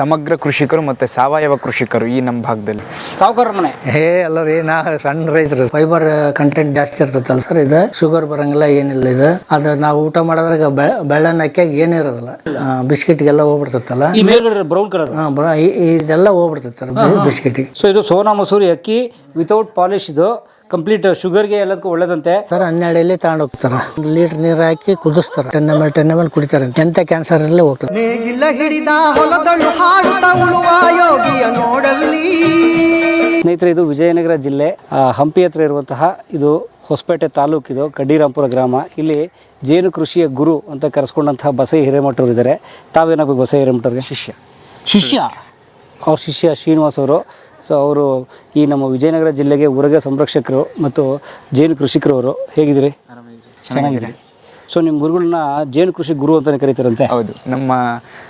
ಸಮಗ್ರ ಕೃಷಿಕರು ಮತ್ತೆ ಸಾವಯವ ಕೃಷಿಕರು ಈ ನಮ್ಮ ಭಾಗದಲ್ಲಿ. ಸಾವುಕಾರ ಮನೆ. ಹೇ ಅಲ್ಲ ರೀ ನಾ ಸಣ್ಣ ರೈತರು. ಫೈಬರ್ ಕಂಟೆಂಟ್ ಜಾಸ್ತಿ ಇರ್ತೈತಲ್ಲ ಸರ್ ಇದು? ಶುಗರ್ ಬರಂಗಿಲ್ಲ ಏನಿಲ್ಲ ಇದು. ಅದು ನಾವು ಊಟ ಮಾಡೋದ್ರಾಗ ಬೆಳ್ಳನ್ ಬೆಳ್ಳನ್ನ ಅಕ್ಕಿಯಾಗ ಏನಿರೋದಿಲ್ಲ ಬಿಸ್ಕಿಟ್ಗೆಲ್ಲ ಹೋಗ್ಬಿಡ್ತೈತಲ್ಲ. ಈ ಮೇಲ್ಗಡೆ ಬ್ರೌನ್ ಕಲರ್ ಹಾ, ಬರ- ಇದೆಲ್ಲ ಹೋಗ್ಬಿಡ್ತೈತೆ ಬಿಸ್ಕಿಟಿಗೆ. ಸೊ ಇದು ಸೋನಾ ಮಸೂರಿ ಅಕ್ಕಿ ವಿತೌಟ್ ಪಾಲಿಶ್ ಇದು. ಕಂಪ್ಲೀಟ್ ಶುಗರ್ಗೆ ಎಲ್ಲದಕ್ಕೂ ಒಳ್ಳೇದಂತೆ. ಸರ್ ಹನ್ನೆರಡು ಎಲ್ಲಿ ತಗೊಂಡು ಹೋಗ್ತಾರೆ. ಒಂದು ಲೀಟರ್ ನೀರು ಹಾಕಿ ಕುದಿಸ್ತಾರೆ. Ten M L ten M L ಕುಡಿತಾರೆ. ಎಂತ ಕ್ಯಾನ್ಸರ್ ಎಲ್ಲ ಹೋಗ್ತಾರೆ ನೇಗಿಲ ಹಿಡಿದ ಹೊಲದಳು ಹಾಡುತ್ತ ಉಳುವ ಯೋಗಿಯ ನೋಡಲ್ಲಿ. ಸ್ನೇಹಿತರೆ ಇದು ವಿಜಯನಗರ ಜಿಲ್ಲೆ. ಆ, ಹಂಪಿ ಹತ್ರ ಇರುವಂತಹ ಇದು ಹೊಸಪೇಟೆ ತಾಲೂಕು ಇದು ಕಡ್ಡಿರಾಂಪುರ ಗ್ರಾಮ. ಇಲ್ಲಿ ಜೇನು ಕೃಷಿಯ ಗುರು ಅಂತ ಕರೆಸ್ಕೊಂಡಂತಹ ಬಸೈ ಹಿರೇಮಠರು ಇದ್ದಾರೆ ತಾವೇನಾಗಬೇಕು ಬಸೈ ಹಿರೇಮಠರಿಗೆ ಶಿಷ್ಯ. ಶಿಷ್ಯ? ಅವ್ರ ಶಿಷ್ಯ ಶ್ರೀನಿವಾಸ್ ಅವರು. ಸೊ ಅವರು ಈ ನಮ್ಮ ವಿಜಯನಗರ ಜಿಲ್ಲೆಗೆ ಉರಗ ಸಂರಕ್ಷಕರು ಮತ್ತು ಜೇನು ಕೃಷಿಕರು ಅವರು. ಹೇಗಿದ್ದೀರಿ? ಚೆನ್ನಾಗಿದೆ ಸೊ ನಿಮ್ಮ ಗುರುಗಳನ್ನ ಜೇನು ಕೃಷಿ ಗುರು ಅಂತಾನೆ ಕರೀತಾರಂತೆ. ಹೌದು. ನಮ್ಮ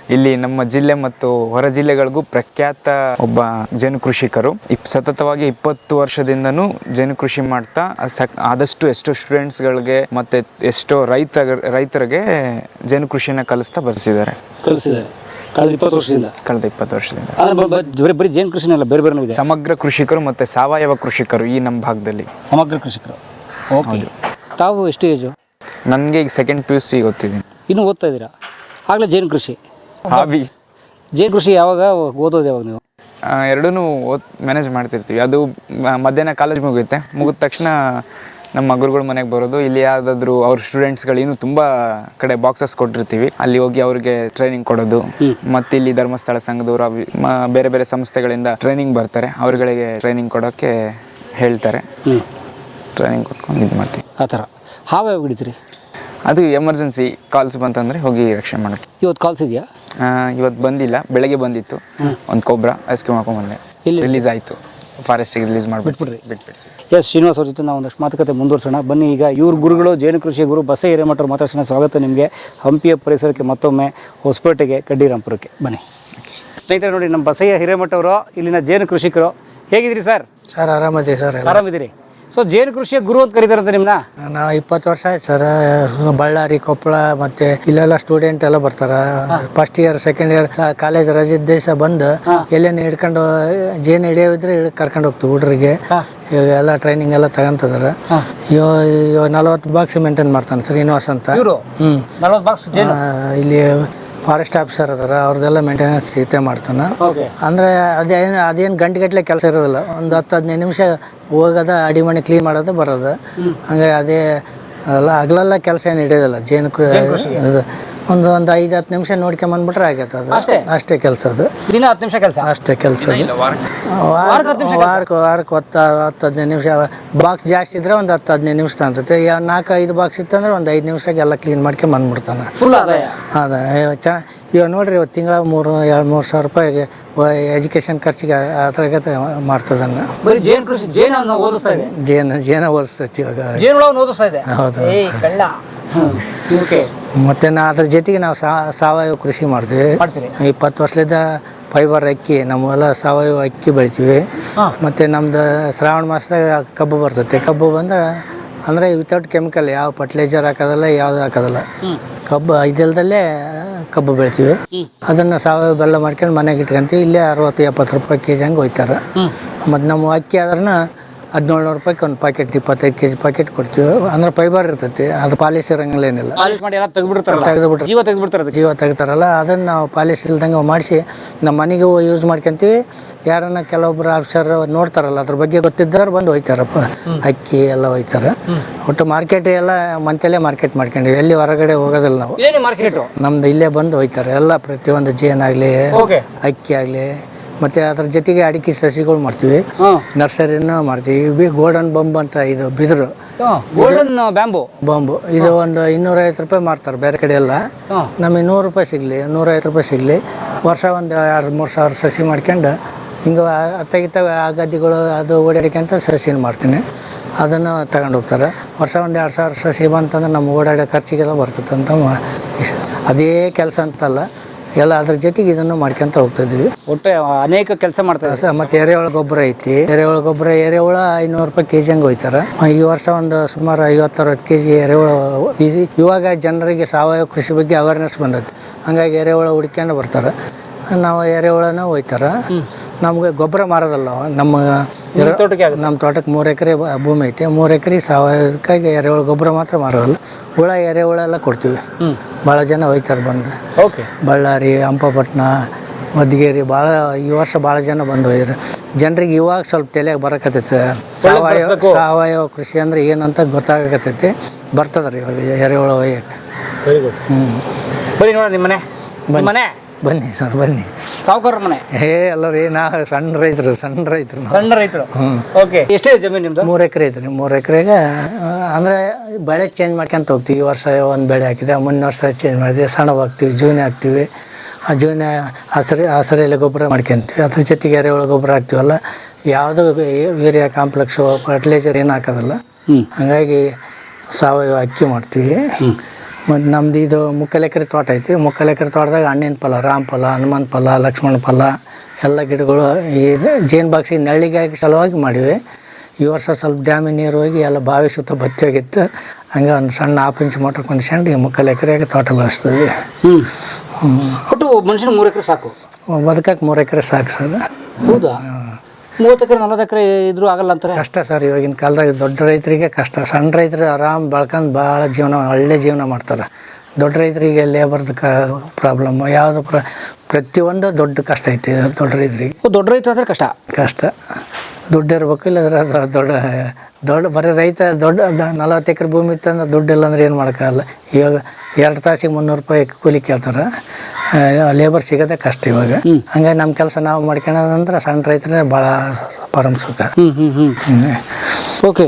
ಇಲ್ಲಿ ನಮ್ಮ ಜಿಲ್ಲೆ ಮತ್ತು ಹೊರ ಜಿಲ್ಲೆಗಳಿಗೂ ಪ್ರಖ್ಯಾತ ಒಬ್ಬ ಜೇನು ಕೃಷಿಕರು. ಇಪ್ ಸತತವಾಗಿ ಇಪ್ಪತ್ತು ವರ್ಷದಿಂದನೂ ಜೇನು ಕೃಷಿ ಮಾಡ್ತಾ ಸಕ್ ಆದಷ್ಟು ಎಷ್ಟೋ ಸ್ಟೂಡೆಂಟ್ಸ್ಗಳಿಗೆ ಮತ್ತೆ ಎಷ್ಟೋ ರೈತ ರೈತರಿಗೆ ಜೇನು ಕೃಷಿನ ಕಲಿಸ್ತಾ ಬರ್ತಿದ್ದಾರೆ ಕಲಿಸಿದ್ದಾರೆ. ಕಳೆದ ಇಪ್ಪತ್ತು ವರ್ಷದಿಂದ. ಕಳೆದ ಇಪ್ಪತ್ತು ವರ್ಷದಿಂದ. ಆದರೆ ಬ- ಬ- ಬರೀ ಬರೀ ಜೇನು ಕೃಷಿನೇ ಅಲ್ಲ ಬೇರೆ ಬೇರೆ ಇದೆ. ಸಮಗ್ರ ಕೃಷಿಕರು ಮತ್ತೆ ಸಾವಯವ ಕೃಷಿಕರು ಈ ನಮ್ಮ ಭಾಗದಲ್ಲಿ. ಸಮಗ್ರ ಕೃಷಿಕರು. ಓಕೆ. ತಾವು ಎಷ್ಟು ಏಜು ನನಗೆ ಈಗ ಸೆಕೆಂಡ್ ಪಿ ಯು ಸಿ ಗೊತ್ತಿದ್ದೀನಿ. ಇನ್ನೂ ಓದ್ತಾ ಇದ್ದೀರಾ? ಆಗಲೇ ಜೇನು ಕೃಷಿ. ಹಾಬಿ. ಜೇನು ಕೃಷಿ ಯಾವಾಗ ಓದೋದು ಯಾವಾಗ ನೀವು? ಎರಡೂ ಓದ್ ಮ್ಯಾನೇಜ್ ಮಾಡ್ತಿರ್ತೀವಿ. ಅದು ಮ- ಮಧ್ಯಾಹ್ನ ಕಾಲೇಜ್ ಮುಗಿಯುತ್ತೆ. ಮುಗಿದ ತಕ್ಷಣ ನಮ್ಮ ಗುರುಗಳ ಮನೆಗೆ ಬರೋದು. ಇಲ್ಲಿ ಯಾವುದಾದ್ರೂ ಅವ್ರ ಸ್ಟೂಡೆಂಟ್ಸ್ಗಳು ಇನ್ನೂ ತುಂಬ ಕಡೆ ಬಾಕ್ಸಸ್ ಕೊಟ್ಟಿರ್ತೀವಿ. ಅಲ್ಲಿ ಹೋಗಿ ಅವ್ರಿಗೆ ಟ್ರೈನಿಂಗ್ ಕೊಡೋದು. ಮತ್ತು ಇಲ್ಲಿ ಧರ್ಮಸ್ಥಳ ಸಂಘದವರು ಅವಿ- ಮ- ಬೇರೆ ಬೇರೆ ಸಂಸ್ಥೆಗಳಿಂದ ಟ್ರೈನಿಂಗ್ ಬರ್ತಾರೆ. ಅವ್ರಗಳಿಗೆ ಟ್ರೈನಿಂಗ್ ಕೊಡೋಕ್ಕೆ ಹೇಳ್ತಾರೆ. ಹ್ಞೂ ಟ್ರೈನಿಂಗ್ ಕೊಟ್ಕೊಂಡು ಇದು ಮಾಡ್ತೀವಿ. ಆ ಥರ. ಹಾವು ಹಿಡಿತೀರಿ ಅದು ಎಮರ್ಜೆನ್ಸಿ ಕಾಲ್ಸ್ ಬಂತಂದರೆ ಹೋಗಿ ರಕ್ಷಣೆ ಮಾಡೋಕ್ಕೆ. ಇವತ್ತು ಕಾಲ್ಸ್ ಇದೆಯಾ? ಇವತ್ತು ಬಂದಿಲ್ಲ ಬೆಳಗ್ಗೆ ಬಂದಿತ್ತು. ಒಂದು ಕೊಬ್ರ ಐಸ್ಕ್ರೀಮ್ ಹಾಕೊಂಡ್ಬಂದೆ ಇಲ್ಲಿ ರಿಲೀಸ್ ಆಯಿತು. ಫಾರೆಸ್ಟಿಗೆ ರಿಲೀಸ್ ಮಾಡಿಬಿಟ್ಬಿಡ್ರಿ ಬಿಟ್ಬಿಡ್ರಿ. ಬಿಟ್ಬಿಡ್ತೀವಿ. ಎಸ್ ಶ್ರೀನಿವಾಸ್ ಅವ್ರ ಜೊತೆ ನಾವು ಒಂದಷ್ಟು ಮಾತುಕತೆ ಮುಂದುವರ್ಸೋಣ. ಬನ್ನಿ ಈಗ ಇವ್ರ ಗುರುಗಳು ಜೇನು ಕೃಷಿ ಗುರು ಬಸ ಹಿರೇಮಠರು ಮಾತಾಡ್ಸೋಣ. ಸ್ವಾಗತ ನಿಮಗೆ. ಹಂಪಿಯ ಪರಿಸರಕ್ಕೆ ಮತ್ತೊಮ್ಮೆ ಹೊಸಪೇಟೆಗೆ ಕಡ್ಡಿರಾಂಪುರಕ್ಕೆ. ಬನ್ನಿ. ಸ್ನೇಹಿತರೆ ನೋಡಿ ನಮ್ಮ ಬಸಯ್ಯ ಹಿರೇಮಠವರು ಇಲ್ಲಿನ ಜೇನು ಕೃಷಿಕರು. ಹೇಗಿದ್ದೀರಿ ಸರ್? ಸರ್ ಆರಾಮಿದ್ದೀರಿ ಸರ್ ಆರಾಮಿದ್ದೀರಿ? ಸೊ ಜೇನು ಕೃಷಿಯ ಗುರು ಅಂತ ಕರೀತಾರಂತೆ ನಿಮ್ನ? ನಾವು ಇಪ್ಪತ್ತು ವರ್ಷ ಆಯ್ತು ಸರ್. ಬಳ್ಳಾರಿ ಕೊಪ್ಪಳ ಮತ್ತೆ ಇಲ್ಲೆಲ್ಲ ಸ್ಟೂಡೆಂಟ್ ಎಲ್ಲ ಬರ್ತಾರ. First year second year college ರಜೆ ದೇಶ ಬಂದು ಎಲ್ಲೇನು ಹಿಡ್ಕೊಂಡು ಜೇನು ಹಿಡಿಯೋದ್ರೆ ಕರ್ಕೊಂಡು ಹೋಗ್ತೀವಿ ಹುಡುಗರಿಗೆ ಇವಾಗ ಎಲ್ಲ ಟ್ರೈನಿಂಗ್ ಎಲ್ಲ ತಗೊಂತದಾರ. ಇವ ಇವ ನಲವತ್ತು ಬಾಕ್ಸ್ ಮೇಂಟೈನ್ ಮಾಡ್ತಾನೆ ಶ್ರೀನಿವಾಸ್ ಅಂತ. ಬಾಕ್ಸ್ ಜೇನು? ಇಲ್ಲಿ ಫಾರೆಸ್ಟ್ ಆಫೀಸರ್ ಅದಾರ ಅವ್ರದ್ದೆಲ್ಲ ಮೇಂಟೆನೆನ್ಸ್ ಜೊತೆ ಮಾಡ್ತಾನೆ. ಅಂದ್ರೆ ಅದೇನು ಅದೇನು ಗಂಟೆಗಟ್ಟಲೆ ಕೆಲಸ ಇರೋದಿಲ್ಲ. ಒಂದು ಹತ್ತು ಹದಿನೈದು ನಿಮಿಷ ಹೋಗೋದ ಅಡಿ ಮನೆ ಕ್ಲೀನ್ ಮಾಡೋದು ಬರೋದು. ಹಂಗೆ ಅದೇ ಅಲ್ಲ ಹಗಲೆಲ್ಲ ಕೆಲಸ ಏನು ಹಿಡಿಯೋದಿಲ್ಲ. ಜೇನು ಒಂದು ಒಂದು ಐದು ಹತ್ತು ನಿಮಿಷ ನೋಡ್ಕೊಂಬಂದ್ಬಿಟ್ರೆ ಆಗತ್ತೆ ಅದು. ಅಷ್ಟೇ? ಅಷ್ಟೇ ಕೆಲಸ ಅದು. ದಿನ ಹತ್ತು ನಿಮಿಷ ಕೆಲಸ? ಅಷ್ಟೇ ಕೆಲಸ ಅದು. ವಾರಕ್ಕೆ. ವಾರಕ್ಕೆ ವಾರಕ್ಕೆ ಹತ್ತು ಹತ್ತು ಹದಿನೈದು ನಿಮಿಷ ಬಾಕ್ಸ್ ಜಾಸ್ತಿ ಇದ್ರೆ ಒಂದು ಹತ್ತು ಹದಿನೈದು ನಿಮಿಷ ತಗೊಂತೈತೆ ಯಾ ನಾಲ್ಕು ಐದು ಬಾಕ್ಸ್ ಇತ್ತಂದ್ರೆ ಒಂದು ಐದು ನಿಮಿಷಕ್ಕೆ ಎಲ್ಲ ಕ್ಲೀನ್ ಮಾಡ್ಕೊಂಡ್ ಬಂದ್ಬಿಡ್ತಾನೆ. ಫುಲ್ ಆದಾಯ? ಅದ ಚ ಇವಾಗ ನೋಡ್ರಿ ಇವತ್ತು ತಿಂಗಳ ಮೂರು ಎರಡು ಮೂರು ಸಾವಿರ ರೂಪಾಯಿಗೆ ಎಜುಕೇಷನ್ ಖರ್ಚಿಗೆ ಆ ಮಾಡ್ತದನ್ನ. ಬರೀ ಜೇನು ಕೃಷಿ ಜೇನು ಓದಿಸ್ತಾ ಇದೆ. ಜೇನು ಜೇನ ಓದಿಸ್ತೈತಿ ಇವಾಗ. ಜೇನು ಒಳಗೆ ಓದಿಸ್ತಾ ಇದೆ. ಹೌದು. ಏ ಕಳ್ಳ. ಮತ್ತೆ ನಾ ಅದ್ರ ಜೊತೆಗೆ ನಾವು ಸಾವಯವ ಕೃಷಿ ಮಾಡ್ತೀವಿ. ಮಾಡ್ತೀರಿ. ಇಪ್ಪತ್ತು ವರ್ಷದಿಂದ ಫೈಬರ್ ಅಕ್ಕಿ ನಮ್ಮೆಲ್ಲ ಸಾವಯವ ಅಕ್ಕಿ ಬೆಳಿತೀವಿ. ಮತ್ತೆ ಮತ್ತು ನಮ್ದು ಶ್ರಾವಣ ಮಾಸದಾಗ ಕಬ್ಬು ಬರ್ತೈತೆ. ಕಬ್ಬು ಬಂದ್ರೆ ಅಂದರೆ ವಿತೌಟ್ ಕೆಮಿಕಲ್ ಯಾವ ಫರ್ಟಿಲೈಸರ್ ಹಾಕೋದಲ್ಲ ಯಾವುದು ಹಾಕೋದಲ್ಲ. ಕಬ್ಬು ಇದಲ್ದಲ್ಲೇ ಕಬ್ಬು ಬೆಳಿತೀವಿ. ಅದನ್ನ ಸಾವಯವ ಬೆಲ್ಲ ಮಾಡ್ಕೊಂಡು ಮನೆಗೆ ಇಟ್ಕೊಂತೀವಿ. ಇಲ್ಲೇ ಅರವತ್ತು ಎಪ್ಪತ್ತು ರೂಪಾಯಿ ಕೆ ಜಿ ಹಂಗೆ ಹೋಯ್ತಾರೆ. ಮತ್ತು ನಮ್ಮ ಅಕ್ಕಿ ಆದ್ರನ ಹದಿನೇಳು ನೂರು ರೂಪಾಯಿಗೆ ಒಂದು ಪ್ಯಾಕೆಟ್ ಇಪ್ಪತ್ತೈದು ಕೆ ಜಿ ಪ್ಯಾಕೆಟ್ ಕೊಡ್ತೀವಿ. ಅಂದ್ರೆ ಫೈಬರ್ ಇರ್ತೈತಿ. ಅದು ಪಾಲಿಶ್ ಇರಂಗಿಲ್ಲ ಏನಿಲ್ಲ. ಪಾಲಿಶ್ ಮಾಡಿ ಎಲ್ಲ ಜೀವ ತೆಗೆದ್ಬಿಡ್ತಾರೆ. ಜೀವ ತೆಗಿತಾರಲ್ಲ. ಅದನ್ನು ನಾವು ಪಾಲಿಶ್ ಇಲ್ದಂಗೆ ಮಾಡಿಸಿ ನಮ್ಮ ಮನೆಗೂ ಯೂಸ್ ಮಾಡ್ಕೊಂತೀವಿ. ಯಾರನ್ನ ಕೆಲವೊಬ್ರು ಆಫೀಸರ್ ನೋಡ್ತಾರಲ್ಲ ಅದ್ರ ಬಗ್ಗೆ ಗೊತ್ತಿದ್ದವ್ರು ಬಂದು ಹೋಯ್ತಾರಪ್ಪ. ಅಕ್ಕಿ ಎಲ್ಲ ಹೋಯ್ತಾರ. ಒಟ್ಟು ಮಾರ್ಕೆಟ್ ಎಲ್ಲ ಮಂತಲ್ಲೇ ಮಾರ್ಕೆಟ್ ಮಾಡ್ಕೊಂಡಿವಿ. ಎಲ್ಲಿ ಹೊರಗಡೆ ಹೋಗೋದಿಲ್ಲ ನಾವು. ಮಾರ್ಕೆಟು ನಮ್ದು ಇಲ್ಲೇ ಬಂದು ಹೋಯ್ತಾರ. ಎಲ್ಲ ಪ್ರತಿಯೊಂದು ಜೇನಾಗಲಿ ಅಕ್ಕಿ ಆಗಲಿ ಮತ್ತು ಅದ್ರ ಜೊತೆಗೆ ಅಡಿಕೆ ಸಸಿಗಳು ಮಾಡ್ತೀವಿ. ನರ್ಸರಿನ ಮಾಡ್ತೀವಿ. ಬಿ ಗೋಲ್ಡನ್ ಬಂಬ್ ಅಂತ ಇದು ಬಿದಿರು. ಗೋಲ್ಡನ್ ಬ್ಯಾಂಬು ಬಾಂಬು ಇದು ಒಂದು ಇನ್ನೂರೈವತ್ತು ರೂಪಾಯಿ ಮಾರ್ತಾರೆ ಬೇರೆ ಕಡೆ ಎಲ್ಲ. ನಮಗೆ ನೂರು ರೂಪಾಯಿ ಸಿಗಲಿ ನೂರೈವತ್ತು ರೂಪಾಯಿ ಸಿಗಲಿ. ವರ್ಷ ಒಂದು ಎರಡು ಮೂರು ಸಾವಿರ ಸಸಿ ಮಾಡ್ಕೊಂಡು ಹಿಂಗೆ ಅತ್ತಗಿತ್ತ ಆ ಗದ್ದೆಗಳು ಅದು ಓಡಾಡಿಕೊಂತ ಸಸಿನ ಮಾಡ್ತೀನಿ ಅದನ್ನು ತಗೊಂಡು ಹೋಗ್ತಾರೆ. ವರ್ಷ ಒಂದು ಎರಡು ಸಾವಿರ ಸಸಿ ಬಂತಂದ್ರೆ ನಮ್ಮ ಓಡಾಡೋ ಖರ್ಚಿಗೆಲ್ಲ ಬರ್ತದೆ ಅಂತ ಅದೇ ಕೆಲಸ ಅಂತಲ್ಲ ಎಲ್ಲ ಅದ್ರ ಜೊತೆಗೆ ಇದನ್ನು ಮಾಡ್ಕೊಂತ ಹೋಗ್ತಿದ್ವಿ ಒಟ್ಟು ಅನೇಕ ಕೆಲಸ ಮಾಡ್ತಾರೆ ಮತ್ತೆ ಎರೆಹುಳ ಗೊಬ್ಬರ ಐತಿ. ಎರೆಹುಳ ಗೊಬ್ಬರ ಎರೆಹುಳ ಐನೂರು ರೂಪಾಯಿ ಕೆ ಜಿ ಹಂಗೆ ಹೋಯ್ತಾರೆ ಈ ವರ್ಷ ಒಂದು ಸುಮಾರು ಐವತ್ತರವತ್ತು ಕೆ ಜಿ ಎರೆಹುಳ ಈ- ಇವಾಗ ಜನರಿಗೆ ಸಾವಯವ ಕೃಷಿ ಬಗ್ಗೆ ಅವೇರ್ನೆಸ್ ಬಂದೈತಿ. ಹಂಗಾಗಿ ಎರೆಹುಳ ಹುಡ್ಕೊಂಡು ಬರ್ತಾರೆ. ನಾವು ಎರೆಹುಳನ ಹೋಯ್ತಾರ ನಮ್ಗೆ ಗೊಬ್ಬರ ಮಾರೋದಲ್ಲ ನಮ್ಮ ತೋಟಕ್ಕೆ ನಮ್ಮ ತೋಟಕ್ಕೆ ಮೂರು ಎಕರೆ ಭೂಮಿ ಐತೆ. ಮೂರು ಎಕರೆ ಸಾವಯವಕ್ಕಾಗಿ ಎರೆಹುಳು ಗೊಬ್ಬರ ಮಾತ್ರ ಮಾರೋದಲ್ಲ ಹುಳ ಎರೆಹುಳ ಎಲ್ಲ ಕೊಡ್ತೀವಿ. ಭಾಳ ಜನ ಹೋಯ್ತಾರೆ ಬಂದು. ಓಕೆ. ಬಳ್ಳಾರಿ ಹಂಪಪಟ್ಟಣ ಮದ್ಗೇರಿ ಭಾಳ ಈ ವರ್ಷ ಭಾಳ ಜನ ಬಂದು ಹೋಯ್ತಾರೆ ಜನರಿಗೆ ಇವಾಗ ಸ್ವಲ್ಪ ತಲೆಯಾಗ ಬರಕತ್ತೈತೆ. ಸಾವಯವ ಸಾವಯವ ಕೃಷಿ ಅಂದ್ರೆ ಏನಂತ ಗೊತ್ತಾಗಕತ್ತೈತಿ. ಬರ್ತದ್ರಿ ಇವಾಗ ಎರೆಹುಳ ಒಯ್ಯಕ್ಕೆ ವೆರಿ ಗುಡ್ ಹ್ಞೂ ಬನ್ನಿ ನೋಡೋಣ ನಿಮ್ಮ ಮನೆ ನಿಮ್ಮ ಮನೆ ಬನ್ನಿ ಸರ್ ಬನ್ನಿ. ಸಾವುಕಾರ ಮನೆ? ಹೇ ಅಲ್ಲ ರೀ ನಾ ಸಣ್ಣ ರೈತರು ಸಣ್ಣ ರೈತರು ಸಣ್ಣ ರೈತರು. ಓಕೆ ಎಷ್ಟೇ ಜಮೀನು ನಿಮ್ದು? ಮೂರು ಎಕರೆ ಐತ್ರಿ ಮೂರು ಎಕರೆಗೆ ಅಂದ್ರೆ ಬೆಳೆ ಚೇಂಜ್ ಮಾಡ್ಕೊಂತ ಹೋಗ್ತೀವಿ. ಈ ವರ್ಷ ಒಂದು ಬೆಳೆ ಹಾಕಿದೆ ಮುಂದಿನ ವರ್ಷ ಚೇಂಜ್ ಮಾಡಿದೆ ಸಣ್ಣ ಹಾಕ್ತೀವಿ ಜೂನ್ ಹಾಕ್ತೀವಿ. ಆ ಜೂನ್ ಹಸಿರು ಹಸಿರೆಲೆ ಗೊಬ್ಬರ ಮಾಡ್ಕೊಂತೀವಿ ಅದ್ರ ಜೊತೆಗೆ ಎರೆಹುಳ ಗೊಬ್ಬರ ಹಾಕ್ತೀವಲ್ಲ. ಯಾವುದು ಯೂರಿಯಾ ಕಾಂಪ್ಲೆಕ್ಸು ಫರ್ಟಿಲೈಸರ್ ಏನು ಹಾಕೋದಿಲ್ಲ ಹಂಗಾಗಿ ಹಾಗಾಗಿ ಸಾವಯವ ಅಕ್ಕಿ ಮಾಡ್ತೀವಿ. ಮತ್ತು ನಮ್ದು ಇದು ಮುಕ್ಕಾಲು ಎಕರೆ ತೋಟ ಐತಿ. ಮುಕ್ಕಾಲು ಎಕರೆ ತೋಟದಾಗ ಹಣ್ಣಿನ ಫಲ ರಾಮ್ ಫಲ ಹನುಮಾನ್ ಫಲ ಲಕ್ಷ್ಮಣ ಫಲ ಎಲ್ಲ ಗಿಡಗಳು ಈ ಜೇನು ಬಾಕ್ಸಿ ನಳ್ಳಿಗಾಗಿ ಸಲುವಾಗಿ ಮಾಡಿವಿ. ಈ ವರ್ಷ ಸ್ವಲ್ಪ ಡ್ಯಾಮಿ ನೀರು ಹೋಗಿ ಎಲ್ಲ ಬಾವಿ ಸುತ್ತ ಬತ್ತಿ ಹೋಗಿತ್ತು. ಹಂಗೆ ಒಂದು ಸಣ್ಣ ಹಾಫ್ ಇಂಚ್ ಮೋಟ್ರ್ ಕೊಂಡ್ಕೊಂಡು ಈ ಮುಕ್ಕಾಲು ಎಕರೆಗೆ ತೋಟ ಬೆಳೆಸ್ತೀವಿ. ಒಟ್ಟು ಮನುಷ್ಯನ ಮೂರು ಎಕರೆ ಸಾಕು? ಬದುಕಕ್ಕೆ ಮೂರು ಎಕರೆ ಸಾಕು ಸರ್. ಹೌದಾ? ಮೂವತ್ತು ಎಕರೆ ನಲ್ವತ್ತು ಎಕರೆ ಇದ್ರೂ ಆಗಲ್ಲ ಅಂತಾರೆ. ಕಷ್ಟ ಸರ್ ಇವಾಗಿನ ಕಾಲದಾಗ ದೊಡ್ಡ ರೈತರಿಗೆ ಕಷ್ಟ. ಸಣ್ಣ ರೈತರು ಆರಾಮ್ ಬೆಳ್ಕೊಂಡು ಭಾಳ ಜೀವನ ಒಳ್ಳೆ ಜೀವನ ಮಾಡ್ತಾರೆ. ದೊಡ್ಡ ರೈತರಿಗೆ ಲೇಬರ್ದು ಕ ಪ್ರಾಬ್ಲಮ್ ಯಾವುದು ಪ್ರ ಪ್ರತಿಯೊಂದು ದೊಡ್ಡ ಕಷ್ಟ ಐತಿ ದೊಡ್ಡ ರೈತರಿಗೆ. ದೊಡ್ಡ ರೈತ ಆದರೆ ಕಷ್ಟ. ಕಷ್ಟ. ದುಡ್ಡು ಇರ್ಬೇಕು ಇಲ್ಲ ಅದು ದೊಡ್ಡ ದೊಡ್ಡ ಬರೀ ರೈತ ದೊಡ್ಡ ನಲವತ್ತು ಎಕರೆ ಭೂಮಿ ಇತ್ತಂದ್ರೆ ದುಡ್ಡು ಇಲ್ಲ ಅಂದ್ರೆ ಏನು ಮಾಡೋಕ್ಕಾಗಲ್ಲ. ಇವಾಗ ಎರಡು ತಾಸಿಗೆ ಮುನ್ನೂರು ರೂಪಾಯಿ ಕೂಲಿ ಕೇಳ್ತಾರೆ. ಲೇಬರ್ ಸಿಗೋದೇ ಕಷ್ಟ ಇವಾಗ. ಹಂಗಾಗಿ ನಮ್ಮ ಕೆಲಸ ನಾವು ಮಾಡ್ಕೊಳ್ಳೋದಂದ್ರೆ ಸಣ್ಣ ರೈತರೇ ಭಾಳ ಪರಮ ಸುಖ. ಓಕೆ.